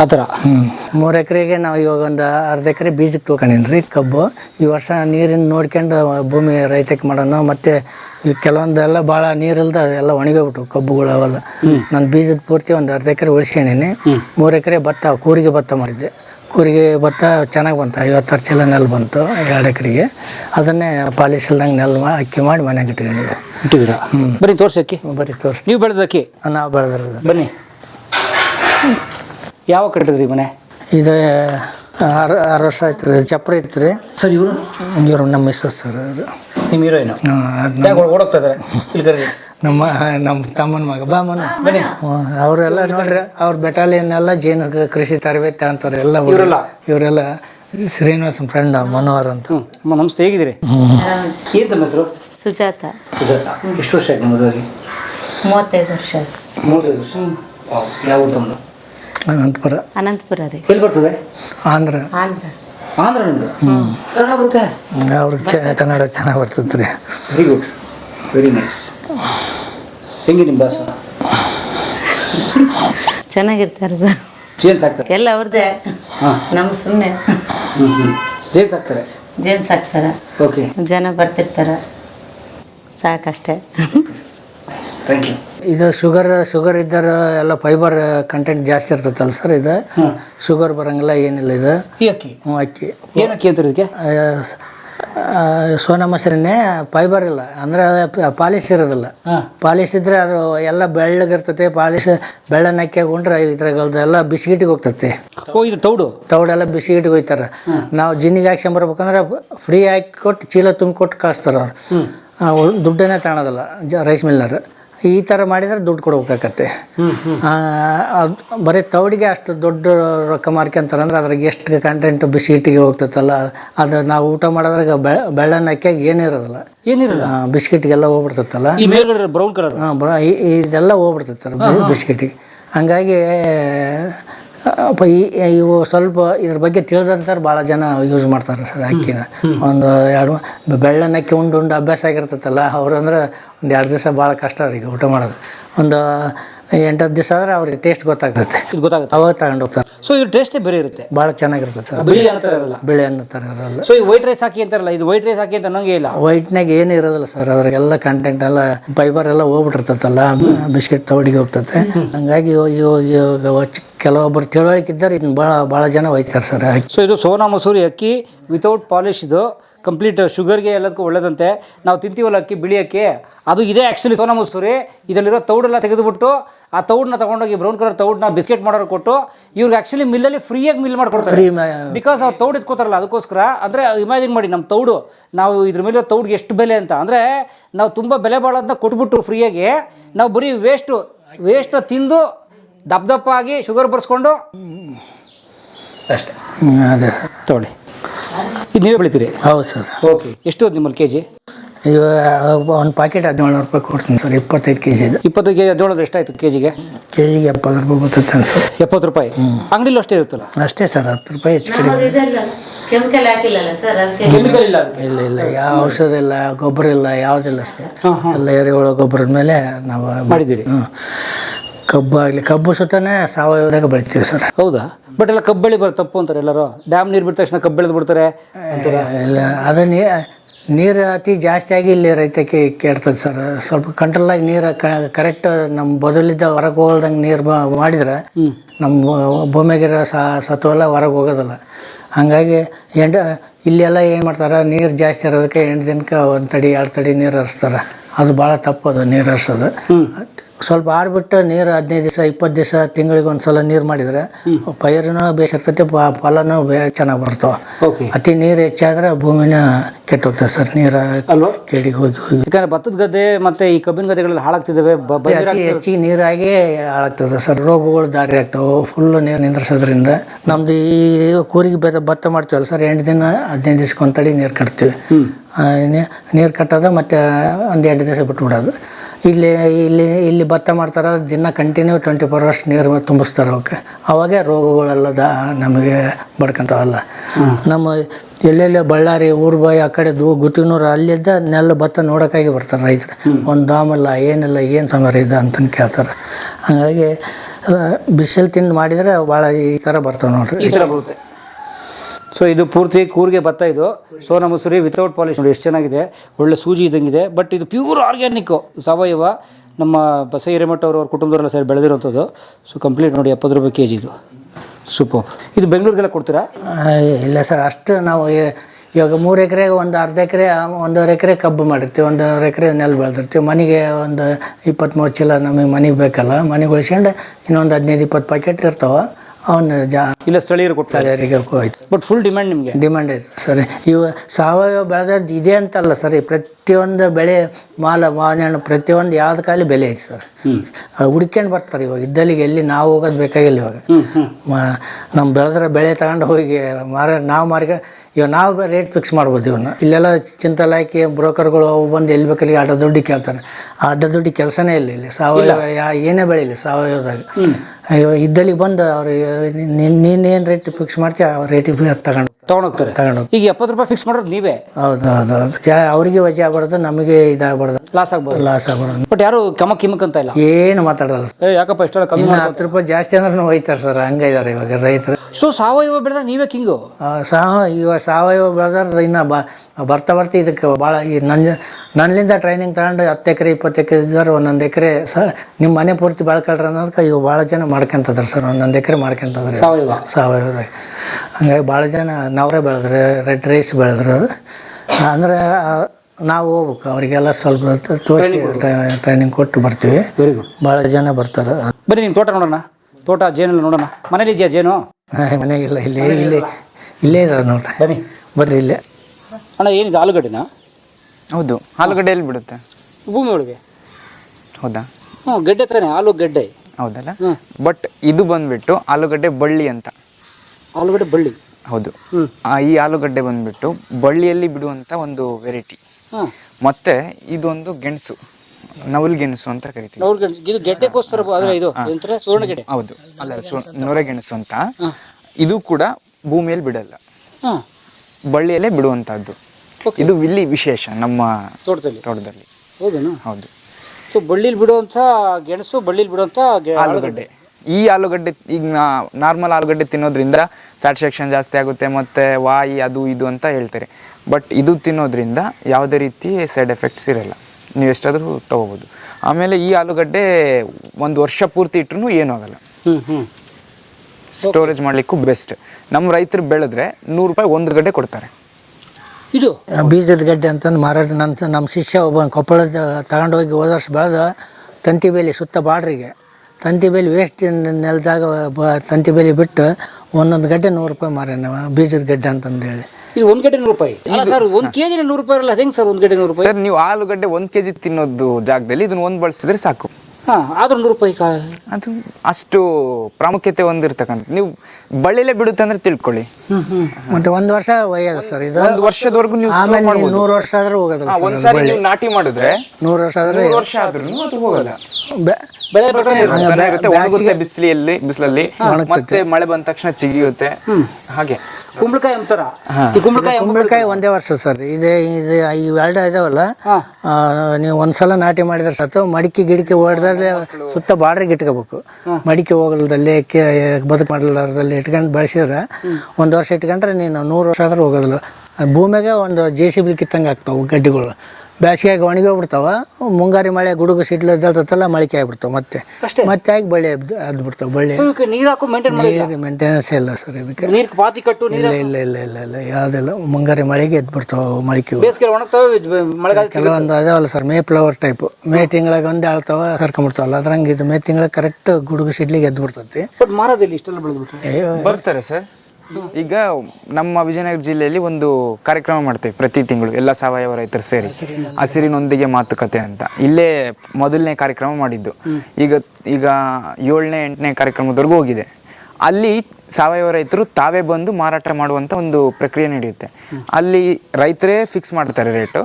ಆ ಥರ. ಹ್ಞೂ ಮೂರು ಎಕರೆಗೆ ನಾವು ಇವಾಗ ಒಂದು ಅರ್ಧ ಎಕರೆ ಬೀಜಕ್ಕೆ ತೊಗೊಂಡೀನಿ ರೀ ಕಬ್ಬು. ಈ ವರ್ಷ ನೀರಿನ ನೋಡ್ಕೊಂಡು ಭೂಮಿ ರೈತಕ್ಕೆ ಮಾಡೋಣ. ಮತ್ತು ಈ ಕೆಲವೊಂದೆಲ್ಲ ಭಾಳ ನೀರಿಲ್ದ ಎಲ್ಲ ಒಣಗೋಗ್ಬಿಟ್ಟು ಕಬ್ಬುಗಳು ಅವೆಲ್ಲ. ನಾನು ಬೀಜದ ಪೂರ್ತಿ ಒಂದು ಅರ್ಧ ಎಕರೆ ಉಳಿಸ್ಕೊಂಡಿನಿ ಮೂರು ಎಕರೆ ಭತ್ತ ಕೂರಿಗೆ ಭತ್ತ ಮಾಡಿದ್ದೆ ಕೂರಿಗೆ ಭತ್ತ ಚೆನ್ನಾಗಿ ಬಂತು. ಐವತ್ತಾರು ಚೀಲ ನೆಲ್ ಬಂತು ಎರಡು ಎಕರೆಗೆ. ಅದನ್ನೇ ಪಾಲಿಶ್ ಇಲ್ದಂಗೆ ನೆಲ್ ಮಾ ಅಕ್ಕಿ ಮಾಡಿ ಮನೆಗೆ ಇಟ್ಕೊಂಡಿದ್ದೆ ಹ್ಞೂ ಬನ್ನಿ ತೋರಿಸಿ ಅಕ್ಕಿ ಬರೀ ತೋರಿಸಿ. ನೀವು ಬೆಳೆದ ಅಕ್ಕಿ? ನಾವು ಬೆಳೆದಿರೋದು. ಬನ್ನಿ. ಯಾವ ಕಟ್ಟಿದ್ರಿ ಮನೆ? ಇದು ಆರು ಆರು ವರ್ಷ ಆಯ್ತು ರೀ. ಚಪ್ರ ಇತ್ತು ರೀ. ಸರ್ ಇವರು? ಇವರು ನಮ್ಮ ಮಿಸ್ಸಸ್ ಸರ್ ನಿಮ್ಮ ಹೀರೋಯಿನ್? ಹಾಂ ಯಾಕೆ ಓಡೋಗ್ತಾ ಇದಾರೆ? ಇಲ್ಲಿ ಕರೀರಿ. ನಮ್ಮ ನಮ್ಮ ತಮ್ಮನ ಮಗ. ಬಾ ಮನ. ಬನ್ನಿ. ಅವರೆಲ್ಲ ನೋಡ್ರಿ ಅವ್ರ ಬೆಟಾಲಿಯನ್ ಎಲ್ಲ ಜೇನು ಕೃಷಿ ತರಬೇತಿ ಅಂತಾರೆ ಎಲ್ಲ ಇವರೆಲ್ಲ? ಇವ್ರೆಲ್ಲ? ಶ್ರೀನಿವಾಸನ್ ಫ್ರೆಂಡ್ ಮನೋಹರ್ ಅಂತ. ನಮಸ್ತೆ ಹೇಗಿದ್ದೀರಿ ಏನು ತಮ್ಮ ಹೆಸರು? ಸುಜಾತ. ಸುಜಾತ. ಎಷ್ಟು ವರ್ಷ ಆಯ್ತು ಮದುವೆಗೆ? ಮೂವತ್ತೈದು ವರ್ಷ. ಮೂವತ್ತೈದು ವರ್ಷ? ಯಾವ ತಮ್ಮದು? ಅನಂತಪುರ. ಅನಂತಪುರ ರೀ. ಎಲ್ಲಿ ಬರ್ತದೆ? ಆಂಧ್ರ. ಆಂಧ್ರ. ಆಂಧ್ರ ನಿಮ್ದು? ಕನ್ನಡ ಬರುತ್ತೆ? ಅವ್ರಿಗೆ ಚ ಕನ್ನಡ ಚೆನ್ನಾಗಿ ಬರ್ತೈತೆ ರೀ. ವೆರಿ ಗುಡ್ ವೆರಿ ನೈಸ್ ಹೆಂಗೆ ನಿಮ್ಮ ಬಾಸ ಚೆನ್ನಾಗಿರ್ತಾರೆ ಸರ್. ಜೇನ್ಸ್ ಹಾಕ್ತಾರೆ? ಎಲ್ಲ ಅವ್ರದ್ದೇ ಹಾಂ. ನಮ್ಮ ಸುಮ್ಮನೆ ಹ್ಞೂ ಹ್ಞೂ ಜೇನ್ಸ್ ಹಾಕ್ತಾರೆ? ಜೇನ್ಸ್ ಹಾಕ್ತಾರೆ. ಓಕೆ. ಜನ ಬರ್ತಿರ್ತಾರೆ. ಸಾಕಷ್ಟೇ. ಥ್ಯಾಂಕ್ ಯು ಇದು ಶುಗರ್ ಶುಗರ್ ಇದ್ದರೆ ಎಲ್ಲ ಫೈಬರ್ ಕಂಟೆಂಟ್ ಜಾಸ್ತಿ ಇರ್ತೈತಲ್ಲ ಸರ್ ಇದು? ಶುಗರ್ ಬರಂಗಿಲ್ಲ ಏನಿಲ್ಲ ಇದು? ಈ ಅಕ್ಕಿ? ಹ್ಞೂ ಅಕ್ಕಿ. ಏನು ಅಕ್ಕಿ ಅಂತಾರೆ ಇದಕ್ಕೆ? ಸೋನಾ ಮಸೂರಿನೇ ಫೈಬರ್ ಇಲ್ಲ. ಅಂದರೆ ಪಾಲಿಶ್ ಇರೋದಿಲ್ಲ. ಪಾಲಿಶ್ ಇದ್ದರೆ ಅದು ಎಲ್ಲ ಬೆಳ್ಳಗಿರ್ತೈತಿ ಪಾಲಿಶ್ ಬೆಳ್ಳನ್ನ ಈ ಥರ ಎಲ್ಲ ಬಿಸಿಗಿಟ್ಟಿಗೆ ಹೋಗ್ತೈತಿ. ಓ ಇದು ತೌಡು? ತೌಡೆಲ್ಲ ಬಿಸಿಗಿಟ್ಟಿಗೆ ಹೋಗ್ತಾರೆ ನಾವು ಜಿನ್ನಿಗೆ ಹಾಕ್ಸ್ಕೊಂಬರ್ಬೇಕಂದ್ರೆ ಫ್ರೀ ಹಾಕಿ ಕೊಟ್ಟು ಚೀಲ ತುಂಬಿ ಕೊಟ್ಟು ಕಳಿಸ್ತಾರೆ ಅವ್ರು ದುಡ್ಡನ್ನೇ ತಗೊಳೋದಿಲ್ಲ ಜ ರೈಸ್ ಮಿಲ್ಲರ್ ಈ ಥರ ಮಾಡಿದ್ರೆ ದುಡ್ಡು ಕೊಡ್ಬೇಕಾಗತ್ತೆ. ಬರೀ ತೌಡಿಗೆ ಅಷ್ಟು ದೊಡ್ಡ ರೊಕ್ಕ ಮಾರ್ಕೊಂತಾರೆ ಅಂದ್ರೆ ಅದ್ರಾಗ ಎಷ್ಟು ಕಂಟೆಂಟ್ ಬಿಸ್ಕಿಟಿಗೆ ಹೋಗ್ತೈತಲ್ಲ ಅದು ನಾವು ಊಟ ಮಾಡೋದ್ರಾಗ ಬೆಳ್ಳನ್ನ ಹಾಕ್ಯಾಗ ಏನಿರೋದಿಲ್ಲ ಏನಿರಲ್ಲ ಬಿಸ್ಕಿಟ್ಗೆಲ್ಲ ಹೋಗ್ಬಿಡ್ತೈತಲ್ಲ ಬ್ರೌನ್ ಕಲರ್ ಹಾಂ ಇದೆಲ್ಲ ಹೋಗ್ಬಿಡ್ತೈತಲ್ಲ ಬಿಸ್ಕಿಟಿಗೆ. ಹಂಗಾಗಿ ಅಪ್ಪ ಇವು ಸ್ವಲ್ಪ ಇದ್ರ ಬಗ್ಗೆ ತಿಳಿದಂತಾರೆ ಭಾಳ ಜನ ಯೂಸ್ ಮಾಡ್ತಾರೆ ಸರ್ ಅಕ್ಕಿನ. ಒಂದು ಎರಡು ಬೆಳ್ಳನ್ನ ಅಕ್ಕಿ ಉಂಡು ಉಂಡು ಅಭ್ಯಾಸ ಆಗಿರ್ತೈತಲ್ಲ ಅವ್ರು ಅಂದ್ರೆ ಒಂದು ಎರಡು ದಿವಸ ಭಾಳ ಕಷ್ಟ ಅವ್ರಿಗೆ ಊಟ ಮಾಡೋದು. ಒಂದು ಎಂಟು ಹತ್ತು ದಿವಸ ಆದರೆ ಅವ್ರಿಗೆ ಟೇಸ್ಟ್ ಗೊತ್ತಾಗ್ತೈತೆ. ಇದು ಗೊತ್ತಾಗುತ್ತೆ. ಅವಾಗ ತಗೊಂಡು ಹೋಗ್ತಾರೆ. ಸೊ ಇದು ಟೇಸ್ಟೇ ಬೇರೆ ಇರುತ್ತೆ? ಭಾಳ ಚೆನ್ನಾಗಿರ್ತೈತೆ ಸರ್. ಬಿಳಿ ಅನ್ನೋ ಇರಲ್ಲ? ಬೆಳೆ ಅನ್ನೋ ಥರ ಇರಲ್ಲ. ಸೊ ಈ ವೈಟ್ ರೈಸ್ ಹಾಕಿ ಅಂತಾರಲ್ಲ ಇದು ವೈಟ್ ರೈಸ್ ಹಾಕಿ ಅಂತ ಅನ್ನೋಂಗೆ ಇಲ್ಲ? ವೈಟ್ನಾಗ ಏನು ಇರೋದಿಲ್ಲ ಸರ್. ಅದ್ರಾಗೆಲ್ಲ ಕಂಟೆಂಟ್ ಎಲ್ಲ ಫೈಬರ್ ಎಲ್ಲ ಹೋಗ್ಬಿಟ್ಟಿರ್ತೈತಲ್ಲ ಬಿಸ್ಕೆಟ್ ತವಡಿಗೆ ಹೋಗ್ತೈತೆ. ಹಂಗಾಗಿ ಇವ- ಇವ- ಇವಾಗ ಕೆಲವೊಬ್ಬರು ತಿಳುವಳಿಕೆ ಇದ್ದಾರೆ ಇನ್ನು ಭಾಳ ಭಾಳ ಜನ ಒಯ್ತಾರೆ ಸರ್ ಸೊ ಇದು ಸೋನಾ ಮಸೂರಿ ಅಕ್ಕಿ ವಿತೌಟ್ ಪಾಲಿಶ್ ಇದು. ಕಂಪ್ಲೀಟ್ ಶುಗರ್ಗೆ ಎಲ್ಲದಕ್ಕೂ ಒಳ್ಳೆದಂತೆ. ನಾವು ತಿಂತೀವಲ್ಲ ಅಕ್ಕಿ ಬಿಳಿ ಅಕ್ಕಿ ಅದು ಇದೆ ಆ್ಯಕ್ಚುಲಿ ಸೋನಾ ಮಸೂರಿ. ಇದರಲ್ಲಿರೋ ತೌಡೆಲ್ಲ ತೆಗೆದುಬಿಟ್ಟು ಆ ತೌಡನ್ನ ತೊಗೊಂಡೋಗಿ ಬ್ರೌನ್ ಕಲರ್ ತೌಡನ್ನ ಬಿಸ್ಕೆಟ್ ಮಾಡೋರು ಕೊಟ್ಟು ಇವ್ರಿಗೆ ಆ್ಯಕ್ಚುಲಿ ಮಿಲ್ಲಲ್ಲಿ ಫ್ರೀಯಾಗಿ ಮಿಲ್ ಮಾಡ್ಕೊಡ್ತಾರೆ. ಬಿಕಾಸ್ ಅವ್ರು ತೌಡು ಇಟ್ಕೋತಾರಲ್ಲ ಅದಕ್ಕೋಸ್ಕರ. ಅಂದರೆ ಇಮ್ಯಾಜಿನ್ ಮಾಡಿ ನಮ್ಮ ತೌಡು. ನಾವು ಇದ್ರ ಮೇಲೆ ತೌಡ್ಗೆ ಎಷ್ಟು ಬೆಲೆ ಅಂತ. ಅಂದರೆ ನಾವು ತುಂಬ ಬೆಲೆ ಬಾಳೋದನ್ನ ಕೊಟ್ಬಿಟ್ಟು ಫ್ರೀಯಾಗಿ ನಾವು ಬರೀ ವೇಸ್ಟು ವೇಸ್ಟ್ನ ತಿಂದು ದಪ್ಪ ದಪ್ಪ ಆಗಿ ಶುಗರ್ ಬರ್ಸ್ಕೊಂಡು. ಅಷ್ಟೇ. ತೊಗೊಳ್ಳಿ ಅದೇ ಸರ್ ತಗೊಳ್ಳಿ. ಇದು ನೀವೇ ಬೆಳಿತೀರಿ? ಹೌದು ಸರ್. ಓಕೆ. ಎಷ್ಟು ನಿಮ್ಮಲ್ಲಿ ಕೆ ಜಿ ಈಗ ಒಂದು ಪ್ಯಾಕೆಟ್ ಹದಿನೇಳು ರೂಪಾಯಿ ಕೊಡ್ತೀನಿ ಸರ್ ಇಪ್ಪತ್ತೈದು ಕೆ ಜಿ ಇಪ್ಪತ್ತು ಕೆ ಜಿ ಹದಿನೇಳು ಎಷ್ಟಾಯ್ತು ಕೆ ಜಿಗೆ ಕೆ ಜಿಗೆ ಎಪ್ಪತ್ತು ರೂಪಾಯಿ ಬರ್ತೈತೆ ಸರ್. ಎಪ್ಪತ್ತು ರೂಪಾಯಿ? ಅಂಗಡಿಲೂ ಅಷ್ಟೇ ಇರುತ್ತಲ್ಲ? ಅಷ್ಟೇ ಸರ್ ಹತ್ತು ರೂಪಾಯಿ ಹೆಚ್ಚು ಕಡಿಮೆ. ಕೆಮಿಕಲ್ ಹಾಕಿಲ್ಲಲ್ಲ ಸರ್ ಕೆಮಿಕಲ್ ಇಲ್ಲ ಇಲ್ಲ ಇಲ್ಲ ಯಾವ ಔಷಧ ಇಲ್ಲ ಗೊಬ್ಬರ ಇಲ್ಲ ಯಾವುದಿಲ್ಲ ಅಷ್ಟೇ ಎಲ್ಲ ಎರೆಹುಳ ಗೊಬ್ಬರದ ಮೇಲೆ ನಾವು ಮಾಡಿದ್ದೀರಿ. ಹ್ಞೂ ಕಬ್ಬು ಆಗಲಿ ಕಬ್ಬು ಸುತ್ತನೇ ಸಾವಯವದಾಗ ಬೆಳಿತೀವಿ ಸರ್. ಹೌದಾ? ಬಟ್ ಎಲ್ಲ ಕಬ್ಬೆಳಿ ಬರ್ ತಪ್ಪು ಅಂತಾರೆ ಎಲ್ಲರೂ. ಡ್ಯಾಮ್ ನೀರು ಬಿಟ್ಟ ತಕ್ಷಣ ಕಬ್ಬು ಬೆಳೆದು ಬಿಡ್ತಾರೆ ಇಲ್ಲ ಅದು ನೀರು ಅತಿ ಜಾಸ್ತಿ ಆಗಿ ಇಲ್ಲಿ ರೈತಕ್ಕೆ ಕೇಳ್ತದೆ ಸರ್. ಸ್ವಲ್ಪ ಕಂಟ್ರೋಲಾಗಿ ನೀರು ಕರೆಕ್ಟ್ ನಮ್ಮ ಬದಲಿದ್ದ ಹೊರಗೆ ಹೋಗ್ದಂಗೆ ನೀರು ಮಾಡಿದ್ರೆ ನಮ್ಮ ಭೂಮಿಯಾಗಿರೋ ಸತ್ವೆಲ್ಲ ಹೊರಗೆ ಹೋಗೋದಲ್ಲ. ಹಾಗಾಗಿ ಎಂಡ ಇಲ್ಲೆಲ್ಲ ಏನು ಮಾಡ್ತಾರೆ ನೀರು ಜಾಸ್ತಿ ಇರೋದಕ್ಕೆ ಎಂಟು ದಿನಕ್ಕೆ ಒಂದು ತಡಿ ಎರಡು ತಡಿ ನೀರು ಹರಿಸ್ತಾರೆ. ಅದು ಭಾಳ ತಪ್ಪದು ನೀರು ಹರಿಸೋದು. ಸ್ವಲ್ಪ ಆರ್ಬಿಟ್ಟು ನೀರು ಹದಿನೈದು ದಿವಸ ಇಪ್ಪತ್ತು ದಿವಸ ತಿಂಗಳಿಗೆ ಒಂದು ಸಲ ನೀರು ಮಾಡಿದರೆ ಪೈರನೂ ಬೇಸಿರ್ತೈತೆ ಫಲನೂ ಬೇ ಚೆನ್ನಾಗಿ ಬರ್ತಾವೆ. ಓಕೆ. ಅತಿ ನೀರು ಹೆಚ್ಚಾದ್ರೆ ಭೂಮಿನ ಕೆಟ್ಟೋಗ್ತದೆ ಸರ್ ನೀರು ಅಲ್ವಾ? ಕೆಡಿಗೆ ಹೋಗಿ ಹೋಗಿ ಯಾಕಂದ್ರೆ ಭತ್ತದ ಗದ್ದೆ ಮತ್ತೆ ಈ ಕಬ್ಬಿನ ಗದ್ದೆಗಳಲ್ಲಿ ಹಾಳಾಗ್ತಿದ್ದಾವೆ ಅತಿ ಹೆಚ್ಚಿಗೆ ನೀರಾಗಿ ಹಾಳಾಗ್ತದೆ ಸರ್ ರೋಗಗಳು ದಾರಿ ಆಗ್ತಾವೆ ಫುಲ್ಲು ನೀರು ನಿಂದ್ರಿಸೋದ್ರಿಂದ. ನಮ್ದು ಈ ಕೂರಿಗೆ ಬೇರೆ ಭತ್ತ ಮಾಡ್ತೀವಲ್ಲ ಸರ್ ಎಂಟು ದಿನ ಹದಿನೈದು ದಿವ್ಸಕ್ಕೆ ಒಂದು ತಡಿ ನೀರು ಕಟ್ತೀವಿ. ನೀರು ಕಟ್ಟೋದು ಮತ್ತು ಒಂದು ಎಂಟು ದಿವಸ ಬಿಟ್ಬಿಡೋದು. ಇಲ್ಲಿ ಇಲ್ಲಿ ಇಲ್ಲಿ ಭತ್ತ ಮಾಡ್ತಾರೆ ದಿನ ಕಂಟಿನ್ಯೂ ಟ್ವೆಂಟಿ ಫೋರ್ ಅವರ್ಸ್ ನೀರು ತುಂಬಿಸ್ತಾರೆ ಅವಕ್ಕೆ. ಅವಾಗೆ ರೋಗಗಳೆಲ್ಲ ದಾ ನಮಗೆ ಬಡ್ಕೊಂತಾವಲ್ಲ. ನಮ್ಮ ಎಲ್ಲೆಲ್ಲೇ ಬಳ್ಳಾರಿ ಊರ್ಬಾಯಿ ಆ ಕಡೆ ದೂ ಗುತ್ತಿನೂರು ಅಲ್ಲಿದ್ದ ನೆಲ್ಲ ಭತ್ತ ನೋಡೋಕ್ಕಾಗಿ ಬರ್ತಾರೆ ರೈತರು. ಒಂದು ದಾಮಲ್ಲ ಏನಿಲ್ಲ ಏನು ಸಮರ ಇದೆ ಅಂತಂದು ಕೇಳ್ತಾರೆ. ಹಾಗಾಗಿ ಬಿಸಿಲು ತಿಂದು ಮಾಡಿದರೆ ಭಾಳ ಈ ಥರ ಬರ್ತಾವೆ ನೋಡ್ರಿ. ಈ ಥರ ಬರುತ್ತೆ. ಸೊ ಇದು ಪೂರ್ತಿ ಕೂರ್ಗೆ ಭತ್ತ ಇದು. ಸೋನಾ ಮಸೂರಿ ವಿತೌಟ್ ಪಾಲಿಶ್ ನೋಡಿ ಎಷ್ಟು ಚೆನ್ನಾಗಿದೆ. ಒಳ್ಳೆ ಸೂಜಿ ಇದ್ದಂಗಿದೆ. ಬಟ್ ಇದು ಪ್ಯೂರ್ ಆರ್ಗ್ಯಾನಿಕ್ಕು ಸಾವಯವ ನಮ್ಮ ಬಸ ಹಿರೇಮಠ ಅವ್ರ ಅವ್ರ ಕುಟುಂಬದವರೆಲ್ಲ ಸೇರಿ ಬೆಳೆದಿರೋಂಥದ್ದು ಸೊ ಕಂಪ್ಲೀಟ್ ನೋಡಿ ಎಪ್ಪತ್ತು ರೂಪಾಯಿ ಕೆ ಜಿ ಇದು. ಸೂಪರ್ ಇದು ಬೆಂಗಳೂರಿಗೆಲ್ಲ ಕೊಡ್ತೀರಾ? ಇಲ್ಲ ಸರ್, ಅಷ್ಟು ನಾವು ಇವಾಗ ಮೂರು ಎಕರೆಗೆ ಒಂದು ಅರ್ಧ ಎಕರೆ, ಒಂದೂವರೆ ಎಕರೆ ಕಬ್ಬು ಮಾಡಿರ್ತೀವಿ. ಒಂದೂವರೆ ಎಕರೆ ನೆಲ ಬೆಳೆದಿರ್ತೀವಿ. ಮನೆಗೆ ಒಂದು ಇಪ್ಪತ್ತ್ಮೂರು ಚೀಲ ನಮಗೆ ಮನೆಗೆ ಬೇಕಲ್ಲ. ಮನೆಗೆ ಉಳಿಸ್ಕೊಂಡು ಇನ್ನೊಂದು ಹದಿನೈದು, ಇಪ್ಪತ್ತು ಪ್ಯಾಕೆಟ್ ಇರ್ತಾವೆ. ಅವನ್ನ ಜಾ ಇಲ್ಲ ಸ್ಥಳೀಯರು ಕೊಡ್ತಾರೆ ಈಗ ಹೋಯ್ತು. ಬಟ್ ಫುಲ್ ಡಿಮ್ಯಾಂಡ್ ನಿಮಗೆ? ಡಿಮ್ಯಾಂಡ್ ಇದೆ ಸರಿ. ಇವ ಸಾವಯವ ಬೆಳೆದದ್ದು ಇದೆ ಅಂತಲ್ಲ ಸರ್. ಪ್ರತಿಯೊಂದು ಬೆಳೆ ಮಾಲ ಮಾವಿನ ಹಣ್ಣು ಪ್ರತಿಯೊಂದು ಯಾವ್ದು ಕಾಲಿ ಬೆಲೆ ಐತೆ ಸರ್. ಹುಡ್ಕೊಂಡು ಬರ್ತಾರೆ ಇವಾಗ. ಇದ್ದಲ್ಲಿಗೆ ಎಲ್ಲಿ ನಾವು ಹೋಗೋದು ಬೇಕಾಗಿಲ್ಲ ಇವಾಗ. ನಮ್ಮ ಬೆಳೆದ್ರೆ ಬೆಳೆ ತಗೊಂಡು ಹೋಗಿ ಮಾರ ನಾವು ಮಾರ್ಕ ಇವಾಗ ನಾವು ರೇಟ್ ಫಿಕ್ಸ್ ಮಾಡ್ಬೋದು ಇವನ್ನ ಇಲ್ಲೆಲ್ಲ ಚಿಂತಲಾಯಿಕೆ ಹಾಕಿ ಬ್ರೋಕರ್ಗಳು ಅವು ಬಂದು ಎಲ್ಲಿ ಬೇಕಲ್ಲಿ ಅಡ್ಡ ದುಡ್ಡು ಕೇಳ್ತಾರೆ. ಆ ಅಡ್ಡ ದುಡ್ಡು ಕೆಲಸನೇ ಇಲ್ಲ ಇಲ್ಲಿ. ಸಾವಯವ ಯಾ ಏನೇ ಬೆಳೀಲಿ ಸಾವಯವದಾಗ. ಇವಾಗ ಇದ್ದಲ್ಲಿ ಬಂದು ಅವ್ರು ನೀನೇನು ರೇಟ್ ಫಿಕ್ಸ್ ಮಾಡ್ತೀಯ? ಆ ರೇಟಿಗೆ ತಗೊಂಡು. ತೊಗೊಂಡೋಗ್ತಾರೆ. ತಗೊಂಡು ಈಗ ಎಪ್ಪತ್ತು ರೂಪಾಯಿ ಫಿಕ್ಸ್ ಮಾಡೋದು ನೀವೇ. ಹೌದು ಹೌದು ಹೌದು. ಅವರಿಗೆ ವಜೆ ಆಗ್ಬಾರ್ದು ನಮಗೆ ಇದಾಗಬಾರ್ದು. ಲಾಸ್ ಆಗ್ಬಾರ್ದು ಲಾಸ್ ಆಗ್ಬಾರ್ದು. ಬಟ್ ಯಾರು ಕಮ ಕಿಮಕ್ ಅಂತ ಇಲ್ಲ? ಏನು ಮಾತಾಡಲ್ಲ ಏ ಯಾಕಪ್ಪ ಇಷ್ಟೆಲ್ಲ ಕಮ್ಮಿ ಇನ್ನು ಹತ್ತು ರೂಪಾಯಿ ಜಾಸ್ತಿ ಅಂದ್ರೆ ಹೋಯ್ತಾರೆ ಸರ್ ಇದಾರೆ ಇವಾಗ ರೈತರು. ಸೊ ಸಾವಯವ ಬೆಳೆದ್ರೆ ನೀವೇ ಕಿಂಗು? ಆ, ಸಾವ ಇವಾಗ ಸಾವಯವ ಬೆಳೆದ್ರೆ ಇನ್ನು ಬ ಬರ್ತಾ ಬರ್ತಾ ಇದಕ್ಕೆ ಭಾಳ ಈ ನನ್ನ ನನ್ನಿಂದ ಟ್ರೈನಿಂಗ್ ತಗೊಂಡು ಹತ್ತು ಎಕರೆ ಇಪ್ಪತ್ತು ಎಕರೆ ಇದ್ದಾರೆ ಒಂದೊಂದು ಎಕರೆ ಸ ನಿಮ್ಮ ಮನೆ ಪೂರ್ತಿ ಬೆಳ್ಕೊಳ್ರಿ ಅನ್ನೋದಕ್ಕೆ ಇವು ಭಾಳ ಜನ ಮಾಡ್ಕೊಂತದಾರೆ ಸರ್ ಒಂದೊಂದು ಎಕರೆ ಮಾಡ್ಕೊಂತದ್ರೆ. ಸಾವಯವ. ಸಾವಯವದಾಗ ಹಂಗಾಗಿ ಭಾಳ ಜನ ನಾವರೇ ಬೆಳೆದ್ರೆ ರೆಡ್ ರೈಸ್ ಬೆಳೆದ್ರು. ಅಂದರೆ ನಾವು ಹೋಗ್ಬೇಕು. ಅವರಿಗೆಲ್ಲ ಸ್ವಲ್ಪ ತೋರಿಸಿ ಟ್ರೈನಿಂಗ್ ಕೊಟ್ಟು ಬರ್ತೀವಿ. ವೆರಿ ಗುಡ್ ಭಾಳ ಜನ ಬರ್ತಾರೆ. ಬನ್ನಿ ನಿಮ್ಮ ತೋಟ ನೋಡೋಣ. ತೋಟ ಜೇನು ನೋಡೋಣ. ಮನೇಲಿ ಇದೆಯಾ ಜೇನು? ಮನೆಗಿಲ್ಲ ಇಲ್ಲಿ. ಇಲ್ಲಿ ಇಲ್ಲೇ ಇದ್ದಾರೆ ನೋಡ್ರಿ. ಬನ್ನಿ. ಬರ್ರಿ ಇಲ್ಲೇ. ಅಣ್ಣ ಏನಿದೆ ಆಲೂಗಡ್ಡೆನಾ? ಹೌದು ಆಲೂಗಡ್ಡೆ ಎಲ್ಲಿ ಬಿಡುತ್ತೆ. ಭೂಮಿ ಒಳಗೆ? ಹೌದಾ? ಹ್ಞೂ ಗಡ್ಡೆ ತಾನೆ ಆಲೂಗಡ್ಡೆ. ಹೌದಲ್ಲ. ಬಟ್ ಇದು ಬಂದ್ಬಿಟ್ಟು ಆಲೂಗಡ್ಡೆ ಬಳ್ಳಿ ಅಂತ. ಆಲೂಗಡ್ಡೆ ಬಳ್ಳಿ. ಹೌದು. ಆ, ಈ ಆಲೂಗಡ್ಡೆ ಬಂದ್ಬಿಟ್ಟು ಬಳ್ಳಿಯಲ್ಲಿ ಬಿಡುವಂತ ಒಂದು ವೆರೈಟಿ ಹಾಂ. ಮತ್ತೆ ಇದೊಂದು ಗೆಣಸು ನವಲ್ ಗೆಣಸು ಅಂತ ಕರಿತೀವಿ. ಅವ್ರಿಗೆ ಇದು ಗೆಡ್ಡೆಗೋಸ್ಕರ ಆದರೆ ಇದು ಎಂತಾರೆ ಸುವರ್ಣ ಗೆಡ್ಡೆ ಹೌದು. ಅಲ್ಲ ಸು- ನೊರೆ ಗೆಣಸು ಅಂತ. ಇದು ಕೂಡ ಭೂಮಿಯಲ್ಲಿ ಬಿಡಲ್ಲ. ಹಾಂ. ಬಳ್ಳಿಯಲ್ಲೇ ಬಿಡುವಂತಹದ್ದು. ಓಕೆ ಇದು ಇಲ್ಲಿ ವಿಶೇಷ ನಮ್ಮ ತೋಟದಲ್ಲಿ. ತೋಟದಲ್ಲಿ. ಹೌದೇನು? ಹೌದು. ಸೊ ಬಳ್ಳಿಲಿ ಬಿಡುವಂತ ಗೆಣಸು ಬಳ್ಳಿಲಿ ಬಿಡುವಂತ ಗೆ- ಆಲೂಗಡ್ಡೆ. ಈ ಆಲೂಗಡ್ಡೆ ಈಗ ನಾರ್ಮಲ್ ಆಲೂಗಡ್ಡೆ ತಿನ್ನೋದ್ರಿಂದ ಫ್ಯಾಟ್ ಸೆಕ್ಷನ್ ಜಾಸ್ತಿ ಆಗುತ್ತೆ ಮತ್ತು ವಾಯಿ ಅದು ಇದು ಅಂತ ಹೇಳ್ತಾರೆ. ಬಟ್ ಇದು ತಿನ್ನೋದ್ರಿಂದ ಯಾವುದೇ ರೀತಿ ಸೈಡ್ ಎಫೆಕ್ಟ್ಸ್ ಇರಲ್ಲ. ನೀವು ಎಷ್ಟಾದರೂ ತೊಗೋಬೋದು. ಆಮೇಲೆ ಈ ಆಲೂಗಡ್ಡೆ ಒಂದು ವರ್ಷ ಪೂರ್ತಿ ಇಟ್ರೂ ಏನೂ ಆಗಲ್ಲ. ಸ್ಟೋರೇಜ್ ಮಾಡಲಿಕ್ಕೂ ಬೆಸ್ಟ್ ನಮ್ಮ ರೈತರು ಬೆಳೆದ್ರೆ ನೂರು ರೂಪಾಯಿ ಒಂದು ಗಡ್ಡೆ ಕೊಡ್ತಾರೆ. ಇದು? ಬೀಜದ ಗಡ್ಡೆ ಅಂತಂದು ಮಾರಾಟ ನನ್ನ ನಮ್ಮ ಶಿಷ್ಯ ಒಬ್ಬ ಕೊಪ್ಪಳದ ತಗೊಂಡೋಗಿ ಹೋದ ವರ್ಷ ಬೆಳೆದ ತಂತಿ ಬೇಲಿ ಸುತ್ತ ಬಾಡ್ರಿಗೆ. ತಂತಿ ಬೇಲಿ ವೇಸ್ಟ್ ನೆಲದಾಗ ಬ ತಂತಿ ಬೇಲಿ ಬಿಟ್ಟು ಒಂದೊಂದು ಗಡ್ಡೆ ನೂರು ರೂಪಾಯಿ ಮಾರ್ಯಾನವ ಬೀಜದ ಗಡ್ಡೆ ಅಂತಂದೇಳಿ. ಇದು ಒಂದು ಗಡ್ಡೆ ನೂರು ರೂಪಾಯಿ? ಅಲ್ಲ ಸರ್ ಒಂದು ಕೆ ಜಿನ ನೂರು ರೂಪಾಯಿ ಅಲ್ಲ ಹೆಂಗೆ ಸರ್ ಒಂದು ಗಡ್ಡೆ ನೂರು ರೂಪಾಯಿ? ಸರ್ ನೀವು ಆಲೂಗಡ್ಡೆ ಒಂದು ಕೆ ಜಿ ತಿನ್ನೋದು ಜಾಗದಲ್ಲಿ ಇದನ್ನ ಒಂದ್ ಬಳಸಿದ್ರೆ ಸಾಕು. ಹಾಂ ಆದ್ರೂ ನೂರು ರೂಪಾಯಿ ಕಾ ಅದು ಅಷ್ಟು ಪ್ರಾಮುಖ್ಯತೆ ಹೊಂದಿರ್ತಕ್ಕಂಥ ನೀವು ಬಳ್ಳಿಲೇ ಬಿಡುತ್ತೆ ಅಂದ್ರೆ ತಿಳ್ಕೊಳ್ಳಿ. ಮತ್ತೆ ಒಂದು ವರ್ಷ ಒಯ್ಯೋದು ಸರ್ ಇದು? ಒಂದು ವರ್ಷದವರೆಗೂ ನೀವು store ಆಮೇಲೆ ನೀವು ಮಾಡ್ಬೋದು. ನೂರು ವರ್ಷ ಆದ್ರೆ ಹೋಗೋದಿಲ್ಲ ಹಾ, ಒಂದ್ಸಾರಿ ನೀವು ನಾಟಿ ಮಾಡಿದ್ರೆ ನೂರು ವರ್ಷ ಆದ್ರೆ ನೂರು ವರ್ಷ ಆದ್ರೂ ಅದು ಹೋಗಲ್ಲ ಬೆಳೆ ಪ್ರಕಾರ ದನ ಇರುತ್ತೆ, ಒಣಗುತ್ತೆ ಬಿಸಿಲಿಯಲ್ಲಿ ಬಿಸಿಲಲ್ಲಿ. ಮತ್ತೆ ಮಳೆ ಬಂದ ತಕ್ಷಣ ಚಿಗಿಯುತ್ತೆ. ಹಾಗೆ. ಕುಂಬಳಕಾಯಿ ಅಂತಾರ ಕುಂಬಳಕಾಯಿ ಕುಂಬಳಕಾಯಿ ಒಂದೇ ವರ್ಷ ಸರ್. ಇದೆ ಇದು ಇವೆರಡು ಇದಾವಲ್ಲ? ನೀವು ಒಂದ್ಸಲ ನಾಟಿ ಮಾಡಿದ್ರೆ ಸತ್ತು ಮಡಿಕೆ ಗಿಡಕ್ಕೆ ಹೊಡೆದ್ರೆ ಸುತ್ತ ಬಾಡ್ರಿಗೆ ಇಟ್ಕೋಬೇಕು. ಮಡಿಕೆ ಹೋಗಲ್ದಲ್ಲಿ ಬದುಕು ಮಾಡಲಾರ್ದಲ್ಲಿ ಇಟ್ಕೊಂಡು ಬೆಳೆಸಿದ್ರೆ ಒಂದು ವರ್ಷ ಇಟ್ಕೊಂಡ್ರೆ ನೀನು ನೂರು ವರ್ಷ ಆದ್ರೆ ಹೋಗೋದಿಲ್ಲ. ಭೂಮಿಗೆ ಒಂದು ಜೆ ಸಿ ಬಿ ಕಿತ್ತಂಗೆ ಆಗ್ತಾವೆ ಗಡ್ಡಿಗಳು. ಬೇಸಿಗೆಯಾಗಿ ಒಣಗೋಗ್ಬಿಡ್ತಾವ ಮುಂಗಾರಿ ಮಳೆ ಗುಡುಗು ಸಿಡ್ಲು ಇದ್ದಲ್ಲ ಮಳಿಕೆ ಆಗ್ಬಿಡ್ತಾವೆ ಮತ್ತೆ. ಅಷ್ಟೇ? ಮತ್ತೆ ಆಗಿ ಬಳ್ಳಿ ಎದ್ದು ಬಿಡ್ತಾವೆ ಬಳ್ಳಿ. ನೀರು ಮೇಂಟೆನೆನ್ಸ್ ಇಲ್ಲ ಸರ್ ಇದಕ್ಕೆ. ನೀರು ಪಾತಿ ಕಟ್ಟು ನೀರು ಇಲ್ಲ ಇಲ್ಲ ಇಲ್ಲ ಇಲ್ಲ ಇಲ್ಲ ಯಾವುದಿಲ್ಲ ಮುಂಗಾರಿ ಮಳೆಗೆ ಎದ್ದು ಬಿಡ್ತಾವೆ ಮೊಳಕೆ ಕೆಲವೊಂದು ಅದಾವಲ್ಲ sir May flower type May ತಿಂಗಳಾಗ ಒಂದೇ ಆಳ್ತಾವ ಕರ್ಕೊಂಡ್ಬಿಡ್ತಾವಲ್ಲ. ಅದ್ರಂಗೆ ಇದು ಮೇ ತಿಂಗಳ ಕರೆಕ್ಟ್ ಗುಡುಗು ಸಿಡ್ಲಿಗೆ ಎದ್ದು ಬಿಡ್ತೈತಿ ಬಟ್ ಮಾರೋದಿಲ್ಲ ಇಷ್ಟೆಲ್ಲ ಬೆಳೆದ್ಬಿಟ್ಟು ಬರ್ತಾರೆ ಸರ್ ಈಗ ನಮ್ಮ ವಿಜಯನಗರ ಜಿಲ್ಲೆಯಲ್ಲಿ ಒಂದು ಕಾರ್ಯಕ್ರಮ ಮಾಡ್ತೇವೆ ಪ್ರತಿ ತಿಂಗಳು ಎಲ್ಲ ಸಾವಯವ ರೈತರು ಸೇರಿ. ಹಸಿರಿನೊಂದಿಗೆ ಮಾತುಕತೆ ಅಂತ. ಇಲ್ಲೇ ಮೊದಲನೇ ಕಾರ್ಯಕ್ರಮ ಮಾಡಿದ್ದು. ಈಗ ಈಗ ಏಳನೇ, ಎಂಟನೇ ಕಾರ್ಯಕ್ರಮದವರೆಗೂ ಹೋಗಿದೆ. ಅಲ್ಲಿ ಸಾವಯವ ರೈತರು ತಾವೇ ಬಂದು ಮಾರಾಟ ಮಾಡುವಂಥ ಒಂದು ಪ್ರಕ್ರಿಯೆ ನಡೆಯುತ್ತೆ. ಅಲ್ಲಿ ರೈತರೇ ಫಿಕ್ಸ್ ಮಾಡ್ತಾರೆ ರೇಟು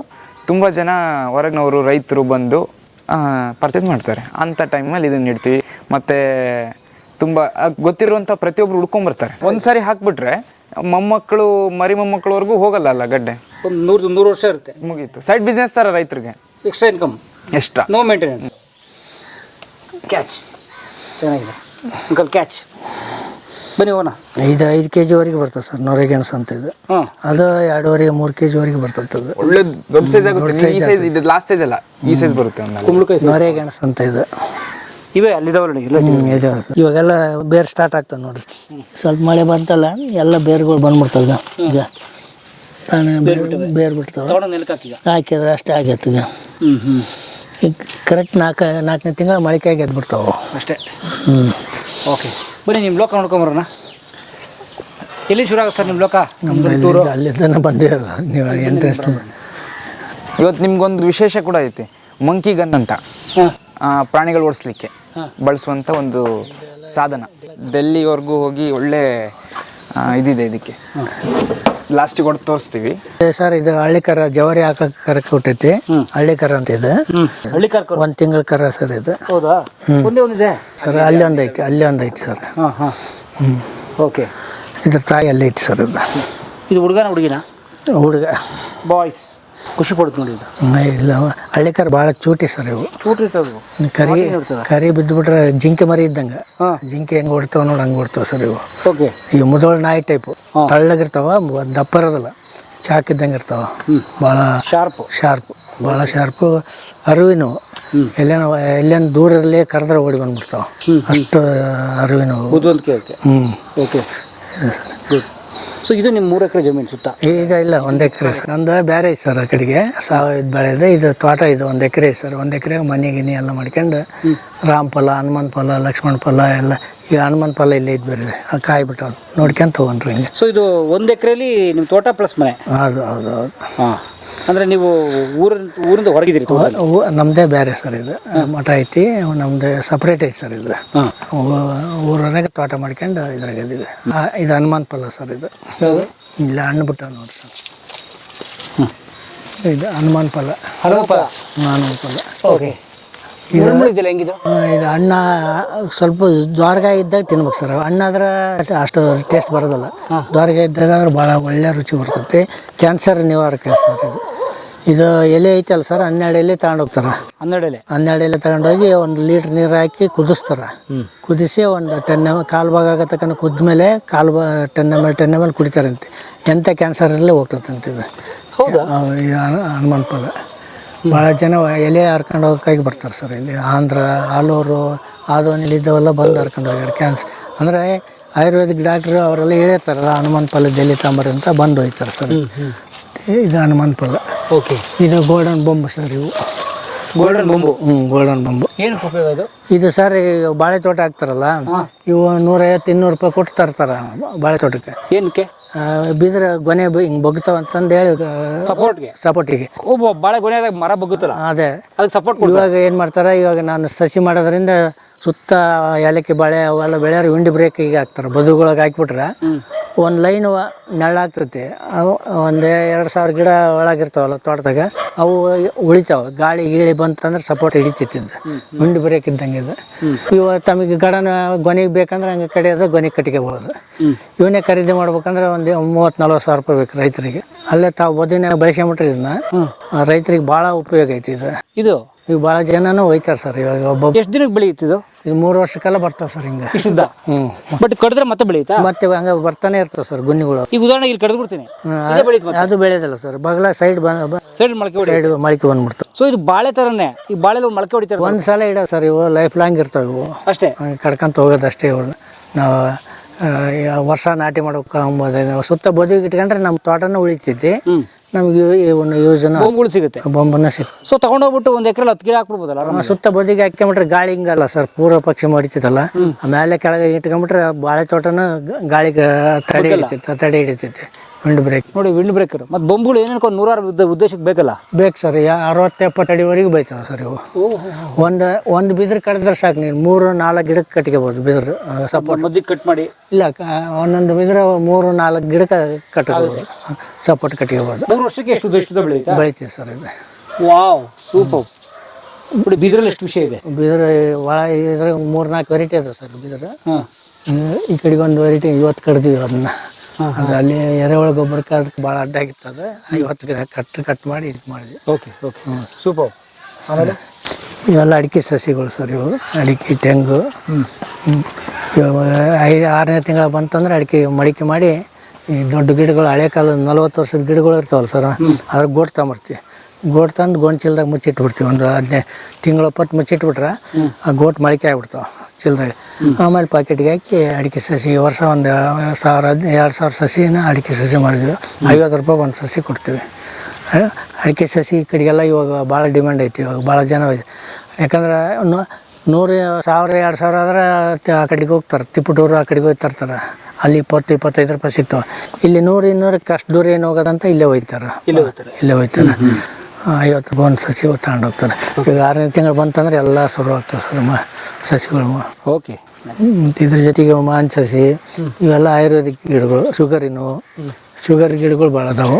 ತುಂಬ ಜನ ಹೊರಗಿನವರು ರೈತರು ಬಂದು ಪರ್ಚೇಸ್ ಮಾಡ್ತಾರೆ. ಅಂಥ ಟೈಮಲ್ಲಿ ಇದನ್ನು ನೀಡ್ತೀವಿ ಮತ್ತು ತುಂಬ ಗೊತ್ತಿರುವಂಥ ಪ್ರತಿಯೊಬ್ರು ಹುಡ್ಕೊಂಬರ್ತಾರೆ. ಒಂದ್ಸಾರಿ ಹಾಕ್ಬಿಟ್ರೆ ಮೊಮ್ಮಕ್ಕಳು ಮರಿ ಮೊಮ್ಮಕ್ಕಳವರೆಗೂ ಹೋಗಲ್ಲ ಅಲ್ಲ ಗಡ್ಡೆ? ಒಂದು ನೂರು ನೂರು ವರ್ಷ ಇರುತ್ತೆ. ಮುಗೀತು. ಸೈಡ್ ಬಿಸ್ನೆಸ್ ಥರ ರೈತರಿಗೆ? Extra income extra no maintenance catch ಚೆನ್ನಾಗಿದೆ. ಅಂಕಲ್ ಕ್ಯಾಚ್ ಬನ್ನಿ ಹೋಗೋಣ. ಐದು ಐದು ಕೆ ಜಿವರೆಗೆ ಬರ್ತದೆ ಸರ್ ನೊರೆಗೆಣಸು ಅಂತ ಇದು. ಹಾಂ. ಅದು ಎರಡೂವರೆ ಮೂರು ಕೆ ಜಿವರೆಗೆ ಬರ್ತದೆ ಅದು. ಒಳ್ಳೆ ದೊಡ್ಡ ಸೈಜ್ ಆಗುತ್ತೆ. ಈ ಸೈಜ್ ಇದು ಲಾಸ್ಟ್ ಸೈಜ್ ಅಲ್ಲ. ಈ ಸೈಜ್ ಬರುತ್ತೆ ಕುಂಬಳಕಾಯಿ ನೊರೆ ನೊರೆಗೆಣಸು ಅಂತ ಇದು. ಇವೆ ಅಲ್ಲಿ ಇಲ್ಲ ಹ್ಮ್, ಇದು ಇವಾಗೆಲ್ಲ ಬೇರು ಸ್ಟಾರ್ಟ್ ಆಗ್ತದೆ ನೋಡ್ರಿ ಸ್ವಲ್ಪ ಮಳೆ ಬಂತಲ್ಲ ಎಲ್ಲ ಬೇರುಗಳು ಬಂದ್ಬಿಡ್ತವೆ ಈಗ. ತಾನೇ ಬೇರು ಬೇರು ಬಿಡ್ತಾವೆ. ಹಾಕಿದ್ರೆ ಅಷ್ಟೇ ಆಗೈತೆ ಈಗ. ಹ್ಞೂ ಹ್ಞೂ ಈಗ ಕರೆಕ್ಟ್ ನಾಲ್ಕು ನಾಲ್ಕನೇ ತಿಂಗಳು ಮೊಳಕೆ ಎದ್ದು ಬಿಡ್ತಾವೆ ಅಷ್ಟೇ. ಹ್ಞೂ ಓಕೆ. ಬನ್ನಿ ನಿಮ್ಮ ಲೋಕ ನೋಡ್ಕೊಂಬರೋಣ ಎಲ್ಲಿ ಶುರು ಆಗುತ್ತೆ ಸರ್ ನಿಮ್ಮ ಲೋಕ ಅಲ್ಲಿಂದ ಬಂದೇ ಬಂದಿರಲ್ಲ ನೀವು ಎಂಟ್ರೆಸ್ಟ್ ಇವತ್ತು ನಿಮ್ಗೊಂದು ವಿಶೇಷ ಕೂಡ ಐತಿ. ಮಂಕಿ ಗನ್ ಅಂತ. ಹಾಂ. ಪ್ರಾಣಿಗಳು ಓಡಿಸ್ಲಿಕ್ಕೆ ಬಳಸುವಂಥ ಒಂದು ಸಾಧನ. ಡೆಲ್ಲಿವರೆಗೂ ಹೋಗಿ ಒಳ್ಳೆ ಇದಿದೆ ಇದಕ್ಕೆ. ಲಾಸ್ಟಿಗೆ ಹೊಡೆದು ತೋರಿಸ್ತೀವಿ. ಸರ್ ಇದು ಹಳ್ಳಿಕರ ಜವರಿ ಹಾಕಕ್ಕೆ ಕರಕ್ಕೆ ಕೊಟ್ಟೈತಿ ಹಳ್ಳಿಕರ ಅಂತ ಇದೆ. ಹ್ಞೂ ಹಳ್ಳಿ ಕಾರ್ಕೊ ಒಂದು ತಿಂಗಳ ಕರ ಸರ್ ಇದು. ಹೌದಾ? ಒಂದೇ ಒಂದಿದೆ? ಸರ್ ಅಲ್ಲಿ ಒಂದು ಐತಿ ಅಲ್ಲಿ ಒಂದು ಐತಿ ಸರ್. ಹಾಂ ಹಾಂ. ಹ್ಞೂ ಓಕೆ ಇದ್ರ ತಾಯಿ ಅಲ್ಲಿ ಐತಿ ಸರ್ ಇದು. ಇದು ಹುಡುಗನ ಹುಡುಗಿನ? ಹುಡುಗ. ಬಾಯ್ಸ್ ಖುಷಿ ಪಡುತ್ತೆ ನೋಡಿ ಇದು. ಇಲ್ಲ ಹಳ್ಳಿಕಾರ ಭಾಳ ಚೂಟಿ ಸರ್ ಇವು. ಚೂಟಿ ಇರ್ತವೆ ಕರಿ ಬಿದ್ದು ಬಿಟ್ರೆ ಕರಿ ಬಿದ್ದುಬಿಟ್ರೆ ಜಿಂಕೆ ಮರಿ ಇದ್ದಂಗೆ. ಜಿಂಕೆ ಹೆಂಗೆ ಓಡ್ತಾವ ನೋಡಿ ಹಂಗೆ ಓಡ್ತಾವ ಸರ್ ಇವು. ಓಕೆ. ಇವು ಮುದೋಳ ನಾಯಿ ಟೈಪು. ತಳ್ಳಗಿರ್ತಾವ ದಪ್ಪ ಇರೋದಿಲ್ಲ ಚಾಕ್ ಇದ್ದಂಗೆ ಇರ್ತಾವ. ಭಾಳ ಶಾರ್ಪ್. ಶಾರ್ಪ್. ಭಾಳ ಶಾರ್ಪು. ಅರಿವಿನವು. ಎಲ್ಲೇನೋ ಎಲ್ಲೇನು ಇರಲಿ ಕರೆದ್ರೆ ಓಡಿ ಬಂದ್ಬಿಡ್ತಾವ. ಅಷ್ಟು ಐತೆ. ಹ್ಞೂ ಓಕೆ. ಸೊ ಇದು ನಿಮ್ಮ ಮೂರು ಎಕರೆ ಜಮೀನು ಸುತ್ತ? ಈಗ ಇಲ್ಲ ಒಂದು ಎಕರೆ. ನಂದು ಬೇರೆ ಐತೆ ಸರ್ ಆ ಕಡೆಗೆ. ಸಾವಯವ ಬೆಳೆ ಇದೆ ತೋಟ ಇದು ಒಂದು ಎಕರೆ ಸರ್. ಒಂದು ಎಕರೆ ಮನೆ ಗಿನಿ ಎಲ್ಲ ಮಾಡ್ಕೊಂಡು ರಾಮ್ ಫಲ ಹನುಮಾನ್ ಫಲ ಲಕ್ಷ್ಮಣ ಫಲ ಎಲ್ಲ. ಈಗ ಹನುಮಾನ್ ಫಲ ಇಲ್ಲೇ ಇದ್ದು ಬೇರೆ. ಆ ಕಾಯಿ ಬಿಟ್ಟು ನೋಡ್ಕೊಂತ ತೊಗೊಂಡ್ರಿ ಹಿಂಗೆ. ಸೊ ಇದು ಒಂದು ಎಕರೆಲಿ ನಿಮ್ಮ ತೋಟ ಪ್ಲಸ್ ಮನೆ? ಹೌದು ಹೌದು ಹೌದು. ಹಾಂ. ಅಂದರೆ ನೀವು ಊರ ಊರಿಂದ ಹೊರಗಿದ್ದೀರಿ ನಮ್ದೇ ಊ- ನಮ್ಮದೇ ಬೇರೆ ಸರ್ ಇದು. ಮಠ ಐತಿ ನಮ್ಮದೇ ಸಪ್ರೇಟ್ ಐತಿ ಸರ್ ಇದು. ಹಾಂ. ಊರೊಳಗೆ ತೋಟ ಮಾಡ್ಕೊಂಡು ಇದ್ರಾಗ ಇದೀವಿ ಆ, ಇದು ಹನುಮಾನ್ ಫಲ ಸರ್ ಇದು. ಇಲ್ಲ ಹಣ್ಣು ಬಿಟ್ಟ ನೋಡಿ ಸರ್. ಇದು ಹನುಮಾನ್ ಫಲ ಹನುಮಾನ್ ಫಲ ಓಕೆ. ಹೆಂಗಿದು ಆ, ಇದು ಅಣ್ಣ ಸ್ವಲ್ಪ ದ್ವಾರಗ ಇದ್ದಾಗ ತಿನ್ಬೇಕು ಸರ್. ಅಣ್ಣ ಹಣ್ಣಾದ್ರೆ ಅಷ್ಟು ಟೇಸ್ಟ್ ಬರೋದಿಲ್ಲ. ದ್ವಾರಗ ಇದ್ದಾಗ ಆದ್ರೆ ಭಾಳ ಒಳ್ಳೆ ರುಚಿ ಬರ್ತೈತಿ. ಕ್ಯಾನ್ಸರ್ ನಿವಾರಕ ಸರ್ ಇದು. ಇದು ಎಲೆ ಐತಲ್ಲ ಸರ್ ಹನ್ನೆರಡು ಎಲೆ ತಗೊಂಡೋಗ್ತಾರೆ. ಎಲೆ? ಹನ್ನೆರಡು ಎಲೆ ತಗೊಂಡೋಗಿ ಒಂದು ಲೀಟ್ರ್ ನೀರು ಹಾಕಿ ಕುದಿಸ್ತಾರೆ. ಕುದಿಸಿ ಒಂದು ಟೆನ್ ಎಂ ಕಾಲು ಭಾಗ ಆಗತಕ್ಕನ ಕುದ್ಮೇಲೆ ಕಾಲು ಬಾ ten M L ten M L ಕುಡಿತಾರಂತೆ. ಎಂಥ ಕ್ಯಾನ್ಸರ್ ಇರಲಿ ಹೋಗ್ತದಂತೆ ಇದು. ಹೌದಾ? ಆ, ಈ ಹನು- ಹನುಮಾನ್ ಫಲ ಭಾಳ ಜನ ಎಲೆ ಹರ್ಕೊಂಡು ಹೋಗೋಕ್ಕಾಗಿ ಬರ್ತಾರೆ ಸರ್ ಇಲ್ಲಿ. ಆಂಧ್ರ ಆಲೂರು ಆದೋನಿಲಿ ಇದ್ದವೆಲ್ಲ ಬಂದು ಹರ್ಕೊಂಡು ಹೋಗ್ಯಾರ ಕ್ಯಾನ್ಸರ್ ಅಂದರೆ ಆಯುರ್ವೇದಿಕ್ ಡಾಕ್ಟ್ರು ಅವರೆಲ್ಲ ಹೇಳಿರ್ತಾರಲ್ಲ ಹನುಮಾನ್ ಪಲ್ಲ ಎಲೆ ತಾಂಬರಿ ಅಂತ ಬಂದು ಹೋಗ್ತಾರೆ ಸರ್. ಇದು ಹನುಮಾನ್ ಫಲ ಓಕೆ ಇದು ಗೋಲ್ಡನ್ ಬೊಂಬು ಸರ್ ಇವು. Golden bamboo. ಹ್ಞೂ ಗೋಲ್ಡನ್ ಬೊಂಬು. ಏನು ಉಪಯೋಗ ಇದು ಇದು ಸರ್ ಬಾಳೆ ತೋಟ ಹಾಕ್ತಾರಲ್ಲ ಇವು ನೂರೈವತ್ತು ಇನ್ನೂರು ರೂಪಾಯಿ ಕೊಟ್ಟು ತರ್ತಾರೆ ಬಾಳೆ ತೋಟಕ್ಕೆ. ಏನಕ್ಕೆ? ಬಿದ್ರ ಗೊನೆ ಹಿಂಗೆ ಬಗ್ತಾವ ಅಂತಂದು ಹೇಳಿ ಸಪೋರ್ಟ್ಗೆ ಸಪೋರ್ಟಿಗೆ ಒಬ್ಬ ಬಾಳೆ ಗೊನೆದಾಗ ಮರ ಬಗ್ಗುತ್ತಲ್ಲ? ಅದೇ. ಅದಕ್ಕೆ ಸಪೋರ್ಟ್ ಇವಾಗ ಏನು ಮಾಡ್ತಾರೆ ಇವಾಗ ನಾನು ಸಸಿ ಮಾಡೋದ್ರಿಂದ ಸುತ್ತ ಏಲಕ್ಕಿ ಬಾಳೆ ಅವೆಲ್ಲ ಬೆಳೆಯೋರು ವಿಂಡ್ ಬ್ರೇಕ್ ಈಗ ಹಾಕ್ತಾರೆ. ಬದುಗಳಿಗೆ ಹಾಕ್ಬಿಟ್ರೆ ಒಂದು ಲೈನ್ ನೆರಳಾಗ್ತೈತಿ ಅವು ಒಂದು ಎರಡು ಸಾವಿರ ಗಿಡ ಒಳಗಿರ್ತಾವಲ್ಲ ತೋಟದಾಗ ಅವು ಉಳಿತಾವೆ. ಗಾಳಿ ಗೀಳಿ ಬಂತಂದ್ರೆ ಸಪೋರ್ಟ್ ಹಿಡಿತೈತಿ ವಿಂಡ್ ಬ್ರೇಕ್ ಇದ್ದಂಗೆ ಇದು. ಇವ ತಮಗೆ ಗಡನ ಗೊನೆಗೆ ಬೇಕಂದ್ರೆ ಹಂಗೆ ಕಡಿಯೋದು ಗೊನೆಗೆ ಬರೋದು ಇವನ್ನೇ ಖರೀದಿ ಮಾಡ್ಬೇಕಂದ್ರೆ ಒಂದು ಮೂವತ್ತು ನಲ್ವತ್ತು ಸಾವಿರ ರೂಪಾಯಿ ಬೇಕು ರೈತರಿಗೆ. ಅಲ್ಲೇ ತಾವು ಬದಿನ ಬೆಳೆಸ್ಕೊಂಬಿಟ್ರೆ ಇದನ್ನ. ರೈತರಿಗೆ ಭಾಳ ಉಪಯೋಗ ಐತಿ ಇದು. ಇದು? ಈಗ ಭಾಳ ಜನನೂ ಒಯ್ತಾರೆ ಸರ್ ಇವಾಗ ಎಷ್ಟು ದಿನಕ್ಕೆ ಬೆಳೆಯುತ್ತೆ ಇದು? ಇದು ಮೂರು ವರ್ಷಕ್ಕೆಲ್ಲ ಬರ್ತಾವೆ ಸರ್ ಹಿಂಗೆ. ಶುದ್ಧ ಹ್ಞೂ ಬಟ್ ಕಡಿದ್ರೆ ಮತ್ತೆ ಬೆಳೆಯುತ್ತಾ? ಮತ್ತೆ ಹಂಗ ಬರ್ತಾನೆ ಇರ್ತವೆ ಸರ್ ಗುನ್ನಿಗಳು. ಈಗ ಉದಾಹರಣೆಗೆ ಇಲ್ಲಿ ಕಡ್ದು ಬಿಡ್ತೀನಿ. ಹ್ಮ್, ಮತ್ತೆ? ಅದು ಬೆಳೆಯೋದಿಲ್ಲ ಸರ್. ಬಗ್ಲ ಸೈಡ್ ಬಂದು ಸೈಡ್ ಮೊಳಕೆ ಹೊಡಿ ಸೈಡ್ ಮೊಳಕೆ ಬಂದ್ಬಿಡ್ತಾವೆ ಸೊ ಇದು ಬಾಳೆ ತರನೇ? ಈ ಬಾಳೆ ಮೊಳಕೆ ಹೊಡಿತಾರೆ? ಒಂದು ಸಲ ಇಡೋ ಸರ್ ಇವು ಲೈಫ್ ಲಾಂಗ್ ಇರ್ತಾವೆ ಇವು. ಅಷ್ಟೇ? ಹಂಗೆ ಕಡ್ಕೊಂತ ಹೋಗೋದು ಅಷ್ಟೇ ಇವ್ರನ್ನ ನಾವು ವರ್ಷ ನಾಟಿ ಮಾಡ್ಬೇಕು ಸುತ್ತ ಬದಿಗೆ ಇಟ್ಕೊಂಡ್ರೆ ನಮ್ಮ ತೋಟನೂ ಉಳಿತೈತಿ ನಮಗೆ ಒಂದು ಯೋಜನೆ ಬೊಂಬುಗಳು ಸಿಗುತ್ತೆ. ಬೊಂಬನ್ನ ಸಿಗುತ್ತೆ ಸೊ ತಗೊಂಡೋಗ್ಬಿಟ್ಟು ಒಂದು ಎಕರೆ ಹತ್ತು ಗಿಡ ಹಾಕ್ಬಿಡ್ಬೋದಲ್ಲ ಆರಾಮ ಸುತ್ತ ಬದಿಗೆ ಹಾಕ್ಕೊಂಬಿಟ್ರೆ ಗಾಳಿ ಹಿಂಗಲ್ಲ ಸರ್ ಪೂರ್ವ ಪಕ್ಷಿ ಮಾಡಿತೈತಲ್ಲ ಮೇಲೆ ಕೆಳಗೆ ಇಟ್ಕೊಂಬಿಟ್ರೆ ಬಾಳೆ ತೋಟನ ಗಾಳಿಗೆ ತಡೆ ಹಿಡಿತೈತೆ ತಡೆ ಹಿಡಿತೈತಿ ವಿಂಡ್ ಬ್ರೇಕ್ ನೋಡಿ ವಿಂಡ್ ಬ್ರೇಕರ್ ಮತ್ತೆ ಬೊಂಬುಗಳು ಏನೇನು ನೂರಾರು ಉದ್ದೇಶಕ್ಕೆ ಬೇಕಲ್ಲ? ಬೇಕು ಸರ್ ಅರವತ್ತು ಎಪ್ಪತ್ತು ಅಡಿವರೆಗೂ ಬೈತಾವೆ ಸರ್ ಇವು. ಒಂದು ಒಂದು ಬಿದಿರು ಕಡಿದ್ರೆ ಸಾಕು ನೀನು ಮೂರು ನಾಲ್ಕು ಗಿಡಕ್ಕೆ ಕಟ್ಕೋಬೋದು ಬಿದಿರು ಸಪೋರ್ಟ್ ಮದ್ದಿಗೆ ಕಟ್ ಮಾಡಿ. ಇಲ್ಲ ಒಂದೊಂದು ಬಿದಿರು ಮೂರು ನಾಲ್ಕು ಗಿಡಕ್ಕೆ ಕಟ್ಕೋಬೋದು ಸಪೋರ್ಟ್ ಕಟ್ಕೋಬೋದು. ಮೂರು ವರ್ಷಕ್ಕೆ ಎಷ್ಟು ಉದ್ದ ಎಷ್ಟು ಬೆಳಿತೀವಿ ಸರ್ ಇದು. Wow super. ನೋಡಿ ಬಿದ್ರಲ್ಲಿ ಎಷ್ಟು ವಿಷಯ ಇದೆ? ಬಿದಿರು ಒಳ ಇದ್ರಾಗ ಮೂರು ನಾಲ್ಕು ವೆರೈಟಿ ಅದ ಸರ್ ಬಿದಿರು. ಹಾಂ. ಈ ಕಡೆಗೆ ಒಂದು ವೆರೈಟಿ ಇವತ್ತು ಕಡ್ದೀವಿ ಅದನ್ನ. ಅಂದ್ರೆ ಅಲ್ಲಿ ಎರೆಹುಳ ಗೊಬ್ಬರಕ್ಕೆ ಅದಕ್ಕೆ ಭಾಳ ಅಡ್ಡ ಆಗಿತ್ತು ಅದು. ಇವತ್ತು ಗಿಡ ಕಟ್ ಕಟ್ ಮಾಡಿ ಇದು ಮಾಡಿದ್ವಿ. Okay okay. ಸೂಪರ್. ಆಮೇಲೆ? ಇವೆಲ್ಲ ಅಡಿಕೆ ಸಸಿಗಳು ಸರ್ ಇವು. ಅಡಿಕೆ ತೆಂಗು. ಐದು ಆರನೇ ತಿಂಗಳು ಬಂತಂದ್ರೆ ಅಡಿಕೆ ಮಡಿಕೆ ಮಾಡಿ ಈ ದೊಡ್ಡ ಗಿಡಗಳು ಹಳೆ ಕಾಲದ ನಲ್ವತ್ತು ವರ್ಷದ ಗಿಡಗಳು ಇರ್ತಾವಲ್ಲ ಸರ್ ಅದ್ರ ಗೋಟ್ ತಗೊಂಬರ್ತೀವಿ. ಗೋಟ್ ತಂದು ಗೋಣ್ ಚೀಲ್ದಾಗ ಮುಚ್ಚಿಟ್ಬಿಡ್ತೀವಿ. ಒಂದು ಹದಿನೈದು ತಿಂಗಳ ಪಟ್ಟು ಮುಚ್ಚಿಟ್ಬಿಟ್ರೆ ಆ ಗೋಟ್ ಮೊಳಕೆ ಆಗ್ಬಿಡ್ತಾವೆ ಚೀಲದಾಗ. ಆಮೇಲೆ ಪಾಕೆಟ್ಗೆ ಹಾಕಿ ಅಡಿಕೆ ಸಸಿ ಈ ವರ್ಷ ಒಂದು ಸಾವಿರ ಹದ್ ಎರಡು ಸಾವಿರ ಸಸಿನ ಅಡಿಕೆ ಸಸಿ ಮಾಡಿದ್ವಿ. ಐವತ್ತು ರೂಪಾಯಿ ಒಂದು ಸಸಿ ಕೊಡ್ತೀವಿ. ಅಡಿಕೆ ಸಸಿ ಈ ಕಡೆಗೆಲ್ಲ ಇವಾಗ ಭಾಳ ಡಿಮ್ಯಾಂಡ್ ಐತಿ ಇವಾಗ ಭಾಳ ಜನ ಐತಿ ಯಾಕಂದ್ರೆ ನೂರು ಸಾವಿರ ಎರಡು ಸಾವಿರ ಆದ್ರೆ ಆ ಕಡೆಗೆ ಹೋಗ್ತಾರೆ. ತಿಪ್ಪಟೂರು ಆ ಕಡೆಗೆ ಹೋಗಿ ತರ್ತಾರೆ ಅಲ್ಲಿ ಇಪ್ಪತ್ತು ಇಪ್ಪತ್ತೈದು ರೂಪಾಯಿ ಸಿಗ್ತಾವೆ ಇಲ್ಲಿ ನೂರು ಇನ್ನೂರಕ್ಕೆ ಅಷ್ಟು ದೂರ ಏನು ಹೋಗೋದಂತ ಇಲ್ಲೇ ಹೋಗ್ತಾರೆ. ಇಲ್ಲೇ ಹೋಗ್ತಾರೆ. ಇಲ್ಲೇ ಹೋಗ್ತಾರೆ. ಐವತ್ತು ರೂಪಾಯಿ ಒಂದು ಸಸಿ ತಗೊಂಡು ಹೋಗ್ತಾರೆ. ಈಗ ಆರನೇ ತಿಂಗಳು ಬಂತಂದ್ರೆ ಎಲ್ಲ ಶುರು ಆಗ್ತದೆ ಸರ್ ಮ ಸಸಿಗಳು. ಓಕೆ. ಮತ್ತು ಇದ್ರ ಜೊತೆಗೆ ಮಾನ್ ಸಸಿ ಇವೆಲ್ಲ ಆಯುರ್ವೇದಿಕ್ ಗಿಡಗಳು ಶುಗರಿನೂ ಶುಗರ್ ಗಿಡಗಳು ಭಾಳ ಅದಾವು.